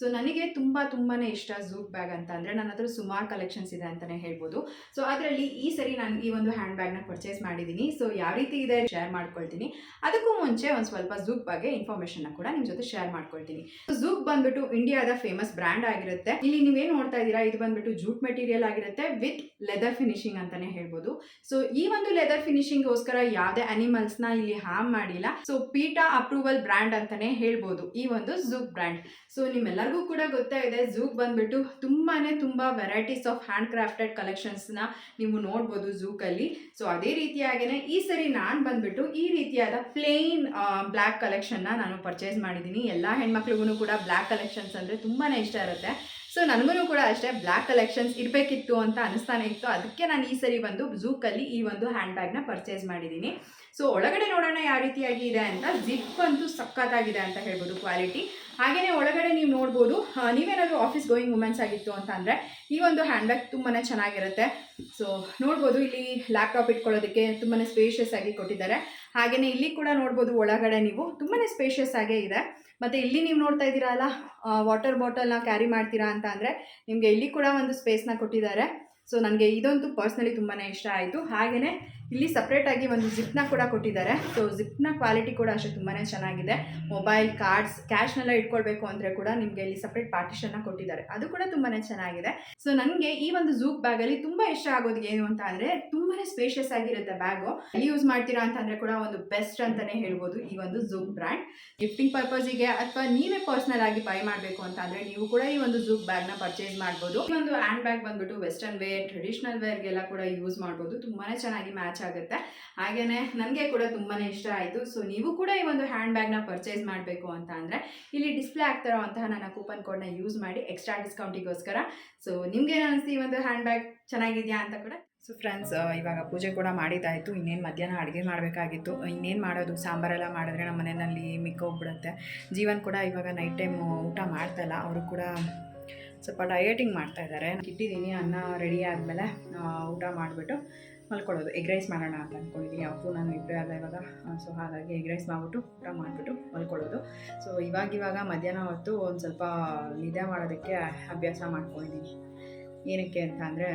ಸೊ ನನಗೆ ತುಂಬ ತುಂಬಾ ಇಷ್ಟ ಝೂಕ್ ಬ್ಯಾಗ್ ಅಂತ ಅಂದರೆ ನನ್ನ ಹತ್ರ ಸುಮಾರು ಕಲೆಕ್ಷನ್ಸ್ ಇದೆ ಅಂತಲೇ ಹೇಳ್ಬೋದು. ಸೊ ಅದರಲ್ಲಿ ಈ ಸರಿ ನಾನು ಈ ಒಂದು ಹ್ಯಾಂಡ್ ಬ್ಯಾಗ್ನ ಪರ್ಚೇಸ್ ಮಾಡಿದ್ದೀನಿ. ಸೊ ಯಾವ ರೀತಿ ಇದೆ ಶೇರ್ ಮಾಡ್ಕೊಳ್ತೀನಿ. ಅದಕ್ಕೂ ಮುಂಚೆ ಒಂದು ಸ್ವಲ್ಪ ಝೂಕ್ ಬಗ್ಗೆ ಇನ್ಫಾರ್ಮೇಷನ್ನ ಕೂಡ ನಿಮ್ಮ ಜೊತೆ ಶೇರ್ ಮಾಡ್ಕೊಳ್ತೀನಿ. ಝೂಕ್ ಬಂದ್ಬಿಟ್ಟು ಇಂಡಿಯಾದ ಫೇಮಸ್ ಬ್ರ್ಯಾಂಡ್ ಆಗಿರುತ್ತೆ. ಇಲ್ಲಿ ನೀವೇನು ನೋಡ್ತಾ ಇದ್ದೀರಾ? ಇದು ಬಂದ್ಬಿಟ್ಟು ಜೂಟ್ ಮೆಟೀರಿಯಲ್ ಆಗಿರುತ್ತೆ ವಿತ್ ಲೆದರ್ ಫಿನಿಶಿಂಗ್ ಅಂತಾನೆ ಹೇಳ್ಬೋದು. ಸೊ ಈ ಒಂದು ಲೆದರ್ ಫಿನಿಶಿಂಗ್ಗೋಸ್ಕರ ಯಾವುದೇ ಅನಿಮಲ್ಸ್ನ ಇಲ್ಲಿ ಹಾರ್ಮ್ ಮಾಡಿಲ್ಲ. ಸೊ ಪೀಟಾ ಅಪ್ರೂವಲ್ ಬ್ರ್ಯಾಂಡ್ ಅಂತಾನೆ ಹೇಳ್ಬೋದು ಈ ಒಂದು ಝೂಕ್ ಬ್ರ್ಯಾಂಡ್ ಸೊ ನಿಮ್ಮೆಲ್ಲರಿಗೂ ಕೂಡ ಗೊತ್ತಾ ಇದೆ ಝೂಕ್ ಬಂದ್ಬಿಟ್ಟು ತುಂಬಾ ತುಂಬ ವೆರೈಟೀಸ್ ಆಫ್ ಹ್ಯಾಂಡ್ ಕ್ರಾಫ್ಟೆಡ್ ಕಲೆಕ್ಷನ್ಸ್ನ ನೀವು ನೋಡ್ಬೋದು ಝೂಕಲ್ಲಿ ಸೊ ಅದೇ ರೀತಿಯಾಗೇ ಈ ಸರಿ ನಾನು ಬಂದ್ಬಿಟ್ಟು ಈ ರೀತಿಯಾದ ಪ್ಲೇನ್ ಬ್ಲ್ಯಾಕ್ ಕಲೆಕ್ಷನ್ನ ನಾನು ಪರ್ಚೇಸ್ ಮಾಡಿದ್ದೀನಿ. ಎಲ್ಲ ಹೆಣ್ಮಕ್ಳಿಗೂ ಕೂಡ ಬ್ಲ್ಯಾಕ್ ಕಲೆಕ್ಷನ್ಸ್ ಅಂದರೆ ತುಂಬಾ ಇಷ್ಟ ಇರುತ್ತೆ. ಸೊ ನನಗೂ ಕೂಡ ಅಷ್ಟೇ ಬ್ಲ್ಯಾಕ್ ಕಲೆಕ್ಷನ್ಸ್ ಇರಬೇಕಿತ್ತು ಅಂತ ಅನಿಸ್ತಾನೆ ಇತ್ತು. ಅದಕ್ಕೆ ನಾನು ಈ ಸರಿ ಬಂದು ಝೂಕಲ್ಲಿ ಈ ಒಂದು ಹ್ಯಾಂಡ್ ಬ್ಯಾಗ್ನ ಪರ್ಚೇಸ್ ಮಾಡಿದ್ದೀನಿ. ಸೊ ಒಳಗಡೆ ನೋಡೋಣ ಯಾವ ರೀತಿಯಾಗಿ ಇದೆ ಅಂತ ಜಿಪ್ ಅಂತೂ ಸಕ್ಕತ್ತಾಗಿದೆ ಅಂತ ಹೇಳ್ಬೋದು ಕ್ವಾಲಿಟಿ ಹಾಗೆಯೇ ಒಳಗಡೆ ನೀವು ನೋಡ್ಬೋದು ನೀವೇನಾದರೂ ಆಫೀಸ್ ಗೋಯಿಂಗ್ ವುಮೆನ್ಸ್ ಆಗಿತ್ತು ಅಂತ ಅಂದರೆ, ಈ ಒಂದು ಹ್ಯಾಂಡ್ ಬ್ಯಾಗ್ ತುಂಬಾ ಚೆನ್ನಾಗಿರುತ್ತೆ. ಸೊ ನೋಡ್ಬೋದು ಇಲ್ಲಿ ಲ್ಯಾಪ್ಟಾಪ್ ಇಟ್ಕೊಳ್ಳೋದಕ್ಕೆ ತುಂಬಾ ಸ್ಪೇಷಿಯಸ್ ಆಗಿ ಕೊಟ್ಟಿದ್ದಾರೆ. ಹಾಗೆಯೇ ಇಲ್ಲಿ ಕೂಡ ನೋಡ್ಬೋದು ಒಳಗಡೆ ನೀವು ತುಂಬಾ ಸ್ಪೇಷಿಯಸ್ ಆಗೇ ಇದೆ. ಮತ್ತು ಇಲ್ಲಿ ನೀವು ನೋಡ್ತಾ ಇದ್ದೀರಲ್ಲ ವಾಟರ್ ಬಾಟಲ್ನ ಕ್ಯಾರಿ ಮಾಡ್ತೀರಾ ಅಂತ ಅಂದರೆ ನಿಮಗೆ ಇಲ್ಲಿ ಕೂಡ ಒಂದು ಸ್ಪೇಸ್ನ ಕೊಟ್ಟಿದ್ದಾರೆ. ಸೊ ನನಗೆ ಇದಂತೂ ಪರ್ಸ್ನಲಿ ತುಂಬಾ ಇಷ್ಟ ಆಯಿತು. ಹಾಗೆಯೇ ಇಲ್ಲಿ ಸಪ್ರೇಟಾಗಿ ಒಂದು ಜಿಪ್ನ ಕೂಡ ಕೊಟ್ಟಿದ್ದಾರೆ. ಸೊ ಜಿಪ್ನ ಕ್ವಾಲಿಟಿ ಕೂಡ ಅಷ್ಟೇ ತುಂಬಾ ಚೆನ್ನಾಗಿದೆ. ಮೊಬೈಲ್ ಕಾರ್ಡ್ಸ್ ಕ್ಯಾಶ್ನೆಲ್ಲ ಇಟ್ಕೊಳ್ಬೇಕು ಅಂದರೆ ಕೂಡ ನಿಮಗೆ ಇಲ್ಲಿ ಸಪ್ರೇಟ್ ಪಾರ್ಟಿಷನ್ನ ಕೊಟ್ಟಿದ್ದಾರೆ. ಅದು ಕೂಡ ತುಂಬಾ ಚೆನ್ನಾಗಿದೆ. ಸೊ ನನಗೆ ಈ ಒಂದು ಝೂಕ್ ಬ್ಯಾಗಲ್ಲಿ ತುಂಬ ಇಷ್ಟ ಆಗೋದು ಏನು ಅಂತ ಅಂದರೆ ತುಂಬಾ ಸ್ಪೇಷಿಯಸ್ ಆಗಿರುತ್ತೆ ಬ್ಯಾಗು ಯೂಸ್ ಮಾಡ್ತೀರಾ ಅಂತಂದರೆ ಕೂಡ ಒಂದು ಬೆಸ್ಟ್ ಅಂತಲೇ ಹೇಳ್ಬೋದು ಈ ಒಂದು ಝೂಕ್ ಬ್ರ್ಯಾಂಡ್ ಗಿಫ್ಟಿಂಗ್ ಪರ್ಪಸಿಗೆ ಅಥವಾ ನೀವೇ ಪರ್ಸ್ನಲ್ ಆಗಿ ಬೈ ಮಾಡಬೇಕು ಅಂತ ಅಂದರೆ ನೀವು ಕೂಡ ಈ ಒಂದು ಝೂಕ್ ಬ್ಯಾಗ್ನ ಪರ್ಚೇಸ್ ಮಾಡ್ಬೋದು. ಈ ಒಂದು ಹ್ಯಾಂಡ್ ಬ್ಯಾಗ್ ಬಂದ್ಬಿಟ್ಟು ವೆಸ್ಟರ್ನ್ ವೇರ್ ಟ್ರೆಡಿಷನಲ್ ವೇರ್ಗೆಲ್ಲ ಕೂಡ ಯೂಸ್ ಮಾಡ್ಬೋದು. ತುಂಬಾ ಚೆನ್ನಾಗಿ ಮ್ಯಾಚ್ ಆಗುತ್ತೆ. ಹಾಗೆಯೇ ನನಗೆ ಕೂಡ ತುಂಬಾ ಇಷ್ಟ ಆಯಿತು. ಸೊ ನೀವು ಕೂಡ ಈ ಒಂದು ಹ್ಯಾಂಡ್ ಬ್ಯಾಗ್ನ ಪರ್ಚೇಸ್ ಮಾಡಬೇಕು ಅಂತ ಅಂದರೆ ಇಲ್ಲಿ ಡಿಸ್ಪ್ಲೇ ಆಗ್ತಿರೋಂತಹ ನನ್ನ ಕೂಪನ್ ಕೋಡ್ನ ಯೂಸ್ ಮಾಡಿ ಎಕ್ಸ್ಟ್ರಾ ಡಿಸ್ಕೌಂಟಿಗೋಸ್ಕರ ಸೊ ನಿಮ್ಗೇನು ಅನಿಸ್ತು ಈ ಒಂದು ಹ್ಯಾಂಡ್ ಬ್ಯಾಗ್ ಚೆನ್ನಾಗಿದೆಯಾ ಅಂತ ಕೂಡ? ಸೊ ಫ್ರೆಂಡ್ಸ್ ಇವಾಗ ಪೂಜೆ ಕೂಡ ಮಾಡಿದ್ದಾಯಿತು. ಇನ್ನೇನು ಮಧ್ಯಾಹ್ನ ಅಡುಗೆ ಮಾಡಬೇಕಾಗಿತ್ತು. ಇನ್ನೇನು ಮಾಡೋದು? ಸಾಂಬಾರೆಲ್ಲ ಮಾಡಿದ್ರೆ ನಮ್ಮ ಮನೆಯಲ್ಲಿ ಮಿಕ್ಕೋಗ್ಬಿಡುತ್ತೆ. ಜೀವನ್ ಕೂಡ ಇವಾಗ ನೈಟ್ ಟೈಮ್ ಊಟ ಮಾಡ್ತಾಯಿಲ್ಲ. ಅವರು ಕೂಡ ಸ್ವಲ್ಪ ಡಯಟಿಂಗ್ ಮಾಡ್ತಾ ಇದ್ದಾರೆ ಇಟ್ಟಿದ್ದೀನಿ ಅನ್ನ ರೆಡಿ ಆದಮೇಲೆ ಊಟ ಮಾಡಿಬಿಟ್ಟು ಮಲ್ಕೊಳ್ಳೋದು. ಎಗ್ ರೈಸ್ ಮಾಡೋಣ ಅಂತ ಅಂದ್ಕೊಂಡಿದ್ದೀನಿ ಅಪ್ಪು ನಾನು ಇಬ್ಬರೇ ಅಲ್ಲ ಇವಾಗ. ಸೊ ಹಾಗಾಗಿ ಎಗ್ ರೈಸ್ ಮಾಡಿಬಿಟ್ಟು ಊಟ ಮಾಡಿಬಿಟ್ಟು ಮಲ್ಕೊಳ್ಳೋದು. ಸೊ ಇವಾಗಿವಾಗ ಇವಾಗ ಮಧ್ಯಾಹ್ನ ಹೊತ್ತು ಒಂದು ಸ್ವಲ್ಪ ನಿದ್ದೆ ಮಾಡೋದಕ್ಕೆ ಅಭ್ಯಾಸ ಮಾಡ್ಕೊಂಡಿದ್ದೀನಿ ಏನಕ್ಕೆ ಅಂತ ಅಂದರೆ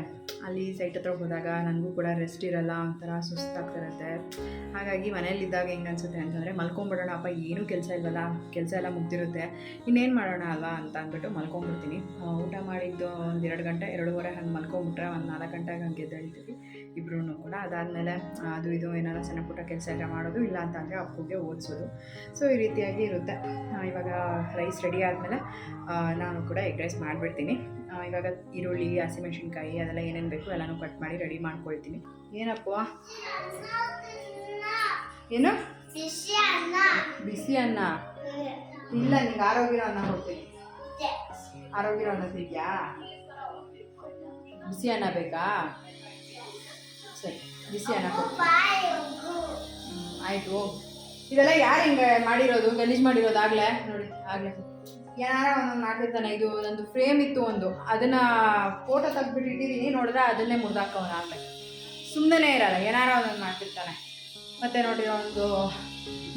ಅಲ್ಲಿ ಸೈಟ್ ಹತ್ರ ಹೋದಾಗ ನನಗೂ ಕೂಡ ರೆಸ್ಟ್ ಇರಲ್ಲ, ಒಂಥರ ಸುಸ್ತಾಗ್ತಿರತ್ತೆ. ಹಾಗಾಗಿ ಮನೇಲಿದ್ದಾಗ ಹೆಂಗೆ ಅನಿಸುತ್ತೆ ಅಂತಂದರೆ ಮಲ್ಕೊಂಬಿಡೋಣ, ಅಪ್ಪ, ಏನೂ ಕೆಲಸ ಇಲ್ವಲ್ಲ, ಕೆಲಸ ಎಲ್ಲ ಮುಗ್ದಿರುತ್ತೆ, ಇನ್ನೇನು ಮಾಡೋಣ ಅಲ್ವಾ? ಅಂತ ಅಂದ್ಬಿಟ್ಟು ಮಲ್ಕೊಂಬಿಡ್ತೀನಿ. ಊಟ ಮಾಡಿದ್ದು ಒಂದು ಎರಡು ಗಂಟೆ, ಎರಡೂವರೆ ಹಂಗೆ ಮಲ್ಕೊಂಬಿಟ್ರೆ ಒಂದು ನಾಲ್ಕು ಗಂಟೆಗೆ ಹಂಗೆ ಎದ್ದೇಳ್ತೀವಿ ಇಬ್ಬರೂ ಕೂಡ. ಅದಾದಮೇಲೆ ಅದು ಇದು ಏನಾರ ಸಣ್ಣ ಪುಟ್ಟ ಕೆಲಸ ಎಲ್ಲ ಮಾಡೋದು, ಇಲ್ಲ ಅಂತ ಅಂದರೆ ಅಪ್ಪುಗೆ ಓದಿಸೋದು. ಸೊ, ಈ ರೀತಿಯಾಗಿ ಇರುತ್ತೆ. ಇವಾಗ ರೈಸ್ ರೆಡಿ ಆದಮೇಲೆ ನಾನು ಕೂಡ ಎಗ್ ರೈಸ್ ಮಾಡಿಬಿಡ್ತೀನಿ. ಇವಾಗ ಈರುಳ್ಳಿ, ಹಸಿಮೆಣ್ಸಿನ್ಕಾಯಿ ಅದೆಲ್ಲ ಏನೇನು ಬೇಕು ಎಲ್ಲನೂ ಕಟ್ ಮಾಡಿ ರೆಡಿ ಮಾಡ್ಕೊಳ್ತೀನಿ. ಏನಪ್ಪ? ಏನು? ಬಿಸಿ ಅನ್ನ. ಇಲ್ಲ, ನಿಂಗೆ ಆರೋಗ್ಯ ಅನ್ನ ಹೋಗ್ತೀನಿ ಆರೋಗ್ಯ ಅನ್ನ ಸಿಗ್ಯಾ ಬಿಸಿ ಅನ್ನ ಬೇಕಾ? ಸರಿ, ಬಿಸಿ ಅನ್ನ ಆಯ್ತು ಇದೆಲ್ಲ ಯಾರು ಹಿಂಗೆ ಮಾಡಿರೋದು? ಗಲೀಜು ಮಾಡಿರೋದು ಆಗಲೇ? ನೋಡಿ, ಆಗ್ಲೇ. ಏನಾರ ಒಂದೊಂದು ಮಾಡ್ತಿರ್ತಾನೆ. ಇದು ನಂದು ಫ್ರೇಮ್ ಇತ್ತು ಒಂದು. ಅದನ್ನ ಫೋಟೋ ತೆಗ್ದ್ಬಿಟ್ಟು ಇಟ್ಟಿದ್ದೀನಿ ನೋಡಿದ್ರೆ ಅದನ್ನೇ ಮುರಿದಾಕವನ ಆಗಲೇ ಸುಮ್ಮನೆ ಇರಲ್ಲ. ಏನಾರ ಒಂದೊಂದು ಮಾಡ್ತಿರ್ತಾನೆ. ಮತ್ತೆ ನೋಡಿ ಒಂದು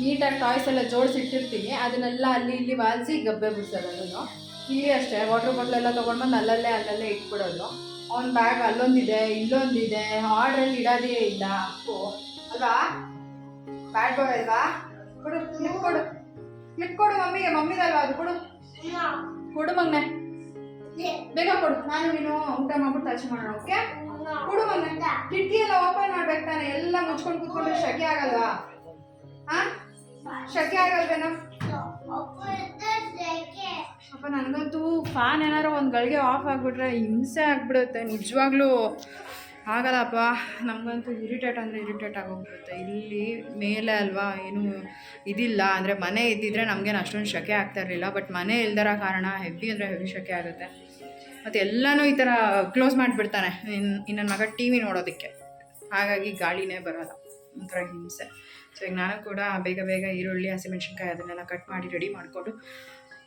ನೀಟಾಗಿ ಟಾಯ್ಸ್ ಎಲ್ಲ ಜೋಡಿಸಿ ಇಟ್ಟಿರ್ತೀನಿ ಅದನ್ನೆಲ್ಲ ಅಲ್ಲಿ ಇಲ್ಲಿ ವಾಲಿಸಿ ಗಬ್ಬೆ ಬಿಡ್ಸೋದು ಅದನ್ನು. ಇಲ್ಲಿ ಅಷ್ಟೇ. ವಾಟರ್ ಬಾಟ್ಲ್ ಎಲ್ಲ ತೊಗೊಂಡ್ಬಂದು ಅಲ್ಲಲ್ಲೇ ಅಲ್ಲಲ್ಲೇ ಇಟ್ಬಿಡೋದು. ಅವ್ನ ಬ್ಯಾಗ್ ಅಲ್ಲೊಂದಿದೆ, ಇಲ್ಲೊಂದಿದೆ. ಆರ್ಡ್ರಲ್ಲಿ ಇಡೋದೇ ಇಲ್ಲ. ಅಪ್ಪು ಅಲ್ವಾ? ಬ್ಯಾಡ್ ಬಾಯ್ ಅಲ್ವಾ? ಕೊಡು ಕೊಡು. ಕ್ಲಿಪ್ ಕೊಡು ಮಮ್ಮಿಗೆ. ಮಮ್ಮಿದಲ್ವಾ ಅದು? ಕೊಡು. ಕೊಡು ಮಗ್ನೆ ಬೇಗ ಕೊಡು. ನಾನು ನೀನು ಊಟ ಮಾಡ್ಬಿಟ್ಟು ಟಚ್ ಮಾಡೋಣ ಓಕೆ? ಕೊಡು ಮಗ್ನೆ ಕಿಟಕಿ ಎಲ್ಲ ಓಪನ್ ಮಾಡ್ಬೇಕು ತಾನೆ. ಎಲ್ಲ ಮುಚ್ಕೊಂಡು ಕೂತ್ಕೊಂಡ್ರೆ ಶಕೆ ಆಗಲ್ವಾ? ಹಾ ಶಕೆ ಆಗಲ್ವೇನೋ? ಅಪ್ಪ ನನಗಂತೂ ಫ್ಯಾನ್ ಏನಾರು ಒಂದು ಗಳಿಗೆ ಆಫ್ ಆಗಿಬಿಟ್ರೆ ಹಿಂಸೆ ಆಗ್ಬಿಡುತ್ತೆ ನಿಜವಾಗ್ಲೂ. ಆಗಲ್ಲಪ್ಪ, ನಮಗಂತೂ ಇರಿಟೇಟ್ ಅಂದರೆ ಇರಿಟೇಟ್ ಆಗೋಗ್ಬಿಡುತ್ತೆ. ಇಲ್ಲಿ ಮೇಲೆ ಅಲ್ವಾ ಏನು ಇದಿಲ್ಲ. ಅಂದರೆ ಮನೆ ಇದ್ದಿದ್ರೆ ನಮಗೇನು ಅಷ್ಟೊಂದು ಶಕೆ ಆಗ್ತಾ ಇರಲಿಲ್ಲ. ಬಟ್ ಮನೆ ಇಲ್ದರ ಕಾರಣ ಹೆವಿ ಅಂದರೆ ಹೆವಿ ಶಕೆ ಆಗುತ್ತೆ. ಮತ್ತು ಎಲ್ಲನೂ ಈ ಥರ ಕ್ಲೋಸ್ ಮಾಡಿಬಿಡ್ತಾನೆ. ಇನ್ನು ಇನ್ನೊಂದು ಮಗ ಟಿ ವಿ ನೋಡೋದಕ್ಕೆ. ಹಾಗಾಗಿ ಗಾಳಿನೇ ಬರೋಲ್ಲ. ಒಂಥರ ಹಿಂಸೆ. ಸೊ ಈಗ ನಾನು ಕೂಡ ಬೇಗ ಬೇಗ ಈರುಳ್ಳಿ ಹಸಿಮೆಣ್ಸಿನ್ಕಾಯಿ ಅದನ್ನೆಲ್ಲ ಕಟ್ ಮಾಡಿ ರೆಡಿ ಮಾಡಿಕೊಂಡು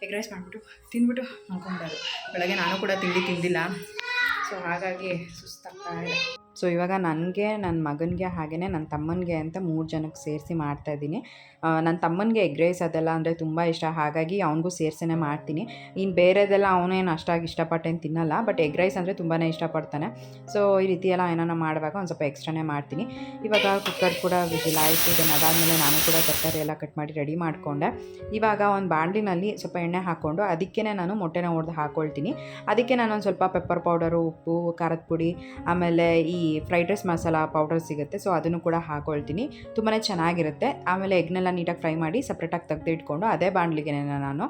ಎಗ್ ರೈಸ್ ಮಾಡಿಬಿಟ್ಟು ತಿಂದ್ಬಿಟ್ಟು ಮಲ್ಕೊಂಬಿಡೋದು ಬೆಳಗ್ಗೆ ನಾನು ಕೂಡ ತಿಂಡಿ ತಿಂದಿಲ್ಲ. ಸೊ ಹಾಗಾಗಿ ಸುಸ್ತಾಗ್ತಾ ಇದೆ. ಸೊ ಇವಾಗ ನನಗೆ ನನ್ನ ಮಗನಿಗೆ ಹಾಗೆಯೇ ನನ್ನ ತಮ್ಮನಿಗೆ ಅಂತ ಮೂರು ಜನಕ್ಕೆ ಸೇರಿಸಿ ಮಾಡ್ತಾಯಿದ್ದೀನಿ ನನ್ನ ತಮ್ಮನಿಗೆ ಎಗ್ ರೈಸ್ ಅದೆಲ್ಲ ಅಂದರೆ ತುಂಬ ಇಷ್ಟ. ಹಾಗಾಗಿ ಅವನಿಗೂ ಸೇರ್ಸೇನೆ ಮಾಡ್ತೀನಿ. ಇನ್ನು ಬೇರೆದೆಲ್ಲ ಅವನೇನು ಅಷ್ಟಾಗಿ ಇಷ್ಟಪಟ್ಟೇನು ತಿನ್ನಲ್ಲ ಬಟ್ ಎಗ್ ರೈಸ್ ಅಂದರೆ ತುಂಬಾ ಇಷ್ಟಪಡ್ತಾನೆ. ಸೊ ಈ ರೀತಿ ಎಲ್ಲ ಏನಾನ ಮಾಡುವಾಗ ಒಂದು ಸ್ವಲ್ಪ ಎಕ್ಸ್ಟ್ರಾನೇ ಮಾಡ್ತೀನಿ. ಇವಾಗ ಕುಕ್ಕರ್ ಕೂಡ ವಿಜಿಲ್ ಆಯಿತು ಇದನ್ನು ಅದಾದಮೇಲೆ ನಾನು ಕೂಡ ತರಕಾರಿ ಎಲ್ಲ ಕಟ್ ಮಾಡಿ ರೆಡಿ ಮಾಡಿಕೊಂಡೆ. ಇವಾಗ ಒಂದು ಬಾಣಲಿನಲ್ಲಿ ಸ್ವಲ್ಪ ಎಣ್ಣೆ ಹಾಕ್ಕೊಂಡು ಅದಕ್ಕೇ ನಾನು ಮೊಟ್ಟೆನ ಹೊಡೆದು ಹಾಕ್ಕೊಳ್ತೀನಿ ಅದಕ್ಕೆ ನಾನು ಒಂದು ಸ್ವಲ್ಪ ಪೆಪ್ಪರ್ ಪೌಡರು ಉಪ್ಪು, ಖಾರದ ಪುಡಿ, ಆಮೇಲೆ ಈ ಫ್ರೈಡ್ ರೈಸ್ ಮಸಾಲ ಪೌಡರ್ ಸಿಗುತ್ತೆ. ಸೊ ಅದನ್ನು ಕೂಡ ಹಾಕ್ಕೊಳ್ತೀನಿ ತುಂಬಾ ಚೆನ್ನಾಗಿರುತ್ತೆ. ಆಮೇಲೆ ಎಗ್ನೆಲ್ಲ ನೀಟಾಗಿ ಫ್ರೈ ಮಾಡಿ ಸಪ್ರೇಟಾಗಿ ತೆಗೆದು ಇಟ್ಕೊಂಡು ಅದೇ ಬಾಣಲಿಗೆ ನಾನು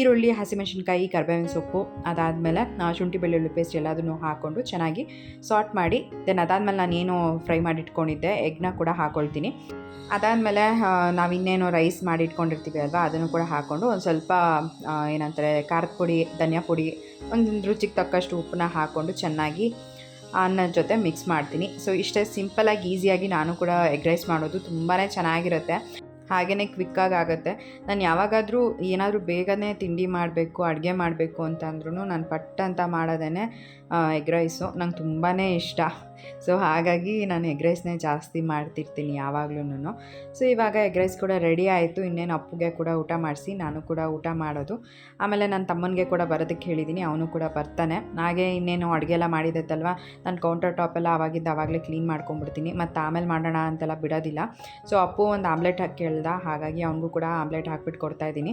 ಈರುಳ್ಳಿ, ಹಸಿಮೆಣಸಿನ್ಕಾಯಿ, ಕರ್ಬೇವಿನ ಸೊಪ್ಪು ಅದಾದಮೇಲೆ ಶುಂಠಿ ಬೆಳ್ಳುಳ್ಳಿ ಪೇಸ್ಟ್ ಎಲ್ಲದನ್ನು ಹಾಕ್ಕೊಂಡು ಚೆನ್ನಾಗಿ ಸಾಟ್ ಮಾಡಿ ದೆನ್ ಅದಾದಮೇಲೆ ನಾನೇನು ಫ್ರೈ ಮಾಡಿ ಇಟ್ಕೊಂಡಿದ್ದೆ ಎಗ್ನ ಕೂಡ ಹಾಕ್ಕೊಳ್ತೀನಿ ಅದಾದಮೇಲೆ ನಾವು ಇನ್ನೇನು ರೈಸ್ ಮಾಡಿ ಇಟ್ಕೊಂಡಿರ್ತೀವಿ ಅಲ್ವಾ, ಅದನ್ನು ಕೂಡ ಹಾಕ್ಕೊಂಡು ಒಂದು ಸ್ವಲ್ಪ ಏನಂತಾರೆ, ಖಾರದ ಪುಡಿ, ಧನಿಯಾ ಪುಡಿ, ಒಂದು ರುಚಿಗೆ ತಕ್ಕಷ್ಟು ಉಪ್ಪನ್ನ ಹಾಕ್ಕೊಂಡು ಚೆನ್ನಾಗಿ ಅನ್ನದ ಜೊತೆ ಮಿಕ್ಸ್ ಮಾಡ್ತೀನಿ. ಸೊ ಇಷ್ಟೇ ಸಿಂಪಲಾಗಿ ಈಸಿಯಾಗಿ ನಾನು ಕೂಡ ಎಗ್ ರೈಸ್ ಮಾಡೋದು ತುಂಬಾ ಚೆನ್ನಾಗಿರುತ್ತೆ. ಹಾಗೆಯೇ ಕ್ವಿಕ್ಕಾಗಿ ಆಗುತ್ತೆ. ನಾನು ಯಾವಾಗಾದರೂ ಏನಾದರೂ ಬೇಗನೆ ತಿಂಡಿ ಮಾಡಬೇಕು, ಅಡುಗೆ ಮಾಡಬೇಕು ಅಂತ ಅಂದ್ರೂ ನಾನು ಪಟ್ಟಂತ ಮಾಡೋದೇ ಎಗ್ ರೈಸು ನಂಗೆ ತುಂಬಾ ಇಷ್ಟ. ಸೊ ಹಾಗಾಗಿ ನಾನು ಎಗ್ ರೈಸ್ನೇ ಜಾಸ್ತಿ ಮಾಡ್ತಿರ್ತೀನಿ ಯಾವಾಗ್ಲೂ ಸೊ ಇವಾಗ ಎಗ್ ರೈಸ್ ಕೂಡ ರೆಡಿ ಆಯಿತು. ಇನ್ನೇನು ಅಪ್ಪಗೆ ಕೂಡ ಊಟ ಮಾಡಿಸಿ, ನಾನು ಕೂಡ ಊಟ ಮಾಡೋದು. ಆಮೇಲೆ ನನ್ನ ತಮ್ಮನಿಗೆ ಕೂಡ ಬರೋದಕ್ಕೆ ಹೇಳಿದ್ದೀನಿ ಅವನು ಕೂಡ ಬರ್ತಾನೆ. ಹಾಗೆ ಇನ್ನೇನು ಅಡುಗೆ ಎಲ್ಲ ಮಾಡಿದ್ದಲ್ವ ನಾನು ಕೌಂಟರ್ ಟಾಪ್ ಎಲ್ಲ ಆವಾಗಿದ್ದು ಆವಾಗಲೇ ಕ್ಲೀನ್ ಮಾಡ್ಕೊಂಬಿಡ್ತೀನಿ ಮತ್ತು ಆಮೇಲೆ ಮಾಡೋಣ ಅಂತೆಲ್ಲ ಬಿಡೋದಿಲ್ಲ. ಸೊ ಅಪ್ಪು ಒಂದು ಆಮ್ಲೆಟ್ ಹಾಕಿ ಕೇಳ್ದ. ಹಾಗಾಗಿ ಅವನಿಗೂ ಕೂಡ ಆಮ್ಲೆಟ್ ಹಾಕ್ಬಿಟ್ಟು ಕೊಡ್ತಾ ಇದ್ದೀನಿ.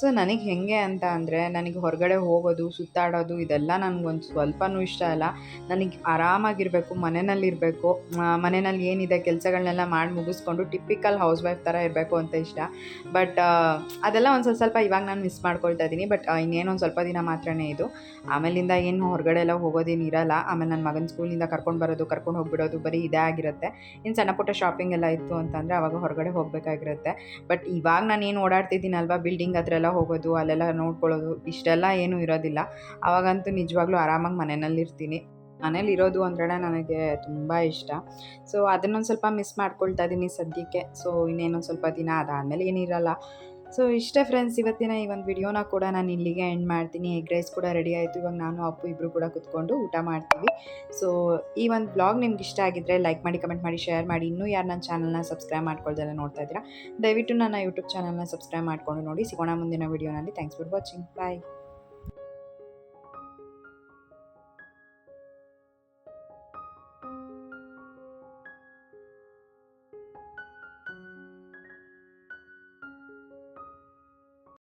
ಸೊ ನನಗೆ ಹೇಗೆ ಅಂತ ಅಂದರೆ ನನಗೆ ಹೊರಗಡೆ ಹೋಗೋದು, ಸುತ್ತಾಡೋದು ಇದೆಲ್ಲ ನನಗೊಂದು ಸ್ವಲ್ಪನೂ ಇಷ್ಟ ಇಲ್ಲ ನನಗೆ ಆರಾಮಾಗಿರಬೇಕು ಮನೆಯಲ್ಲಿರಬೇಕು ಮನೆಯಲ್ಲಿ ಏನಿದೆ ಕೆಲಸಗಳನ್ನೆಲ್ಲ ಮಾಡಿ ಮುಗಿಸ್ಕೊಂಡು ಟಿಪಿಕಲ್ ಹೌಸ್ ವೈಫ್ ಥರ ಇರಬೇಕು ಅಂತ ಇಷ್ಟ. ಬಟ್ ಅದೆಲ್ಲ ಒಂದು ಸ್ವಲ್ಪ ಸ್ವಲ್ಪ ಇವಾಗ ನಾನು ಮಿಸ್ ಮಾಡ್ಕೊಳ್ತಾ ಇದ್ದೀನಿ ಬಟ್ ಇನ್ನೇನೊಂದು ಸ್ವಲ್ಪ ದಿನ ಮಾತ್ರನೇ ಇದು. ಆಮೇಲಿಂದ ಏನು ಹೊರಗಡೆ ಎಲ್ಲ ಹೋಗೋದೇನು ಇರಲ್ಲ. ಆಮೇಲೆ ನನ್ನ ಮಗನ ಸ್ಕೂಲಿಂದ ಕರ್ಕೊಂಡು ಬರೋದು, ಕರ್ಕೊಂಡು ಹೋಗ್ಬಿಡೋದು ಬರೀ ಇದೇ ಆಗಿರುತ್ತೆ. ಇನ್ನು ಸಣ್ಣ ಪುಟ್ಟ ಶಾಪಿಂಗ್ ಎಲ್ಲ ಇತ್ತು ಅಂತಂದರೆ ಅವಾಗ ಹೊರಗಡೆ ಹೋಗಬೇಕಾಗಿರುತ್ತೆ. ಬಟ್ ಇವಾಗ ನಾನು ಏನು ಓಡಾಡ್ತಿದ್ದೀನಲ್ವ ಬಿಲ್ಡಿಂಗ್ ಹತ್ರ ಎಲ್ಲ ಹೋಗೋದು, ಅಲ್ಲೆಲ್ಲ ನೋಡ್ಕೊಳ್ಳೋದು, ಇಷ್ಟೆಲ್ಲ ಏನೂ ಇರೋದಿಲ್ಲ. ಅವಾಗಂತೂ ನಿಜವಾಗ್ಲೂ ಆರಾಮಾಗಿ ಮನೆಯಲ್ಲಿರ್ತೀನಿ. ಮನೇಲಿ ಇರೋದು ಅಂದ್ರೆ ನನಗೆ ತುಂಬ ಇಷ್ಟ. ಸೊ ಅದನ್ನೊಂದು ಸ್ವಲ್ಪ ಮಿಸ್ ಮಾಡ್ಕೊಳ್ತಾ ಇದ್ದೀನಿ ಸದ್ಯಕ್ಕೆ. ಸೊ ಇನ್ನೇನೊಂದು ಸ್ವಲ್ಪ ದಿನ ಅದಾದಮೇಲೆ ಏನಿರಲ್ಲ. ಸೊ ಇಷ್ಟೇ ಫ್ರೆಂಡ್ಸ್ ಇವತ್ತಿನ ಈ ಒಂದು ವಿಡಿಯೋನ ಕೂಡ ನಾನು ಇಲ್ಲಿಗೆ ಎಂಡ್ ಮಾಡ್ತೀನಿ. ಎಗ್ ರೈಸ್ ಕೂಡ ರೆಡಿ ಆಯಿತು. ಇವಾಗ ನಾನು, ಅಪ್ಪು ಇಬ್ಬರು ಕೂಡ ಕುತ್ಕೊಂಡು ಊಟ ಮಾಡ್ತೀವಿ. ಸೊ ಈ ಒಂದು ಬ್ಲಾಗ್ ನಿಮ್ಗೆ ಇಷ್ಟ ಆಗಿದ್ದರೆ ಲೈಕ್ ಮಾಡಿ ಕಮೆಂಟ್ ಮಾಡಿ ಶೇರ್ ಮಾಡಿ. ಇನ್ನೂ ಯಾರು ನನ್ನ ಚಾನಲ್ನ ಸಬ್ಸ್ಕ್ರೈಬ್ ಮಾಡ್ಕೊಳ್ದೆಲ್ಲ ನೋಡ್ತಾ ಇದ್ದೀರಾ, ದಯವಿಟ್ಟು ನನ್ನ ಯೂಟ್ಯೂಬ್ ಚಾನಲ್ನ ಸಬ್ಸ್ಕ್ರೈಬ್ ಮಾಡ್ಕೊಂಡು ನೋಡಿ. ಸಿಗೋಣ ಮುಂದಿನ ವಿಡಿಯೋನಲ್ಲಿ ಥ್ಯಾಂಕ್ಸ್ ಫಾರ್ ವಾಚಿಂಗ್ ಬಾಯ್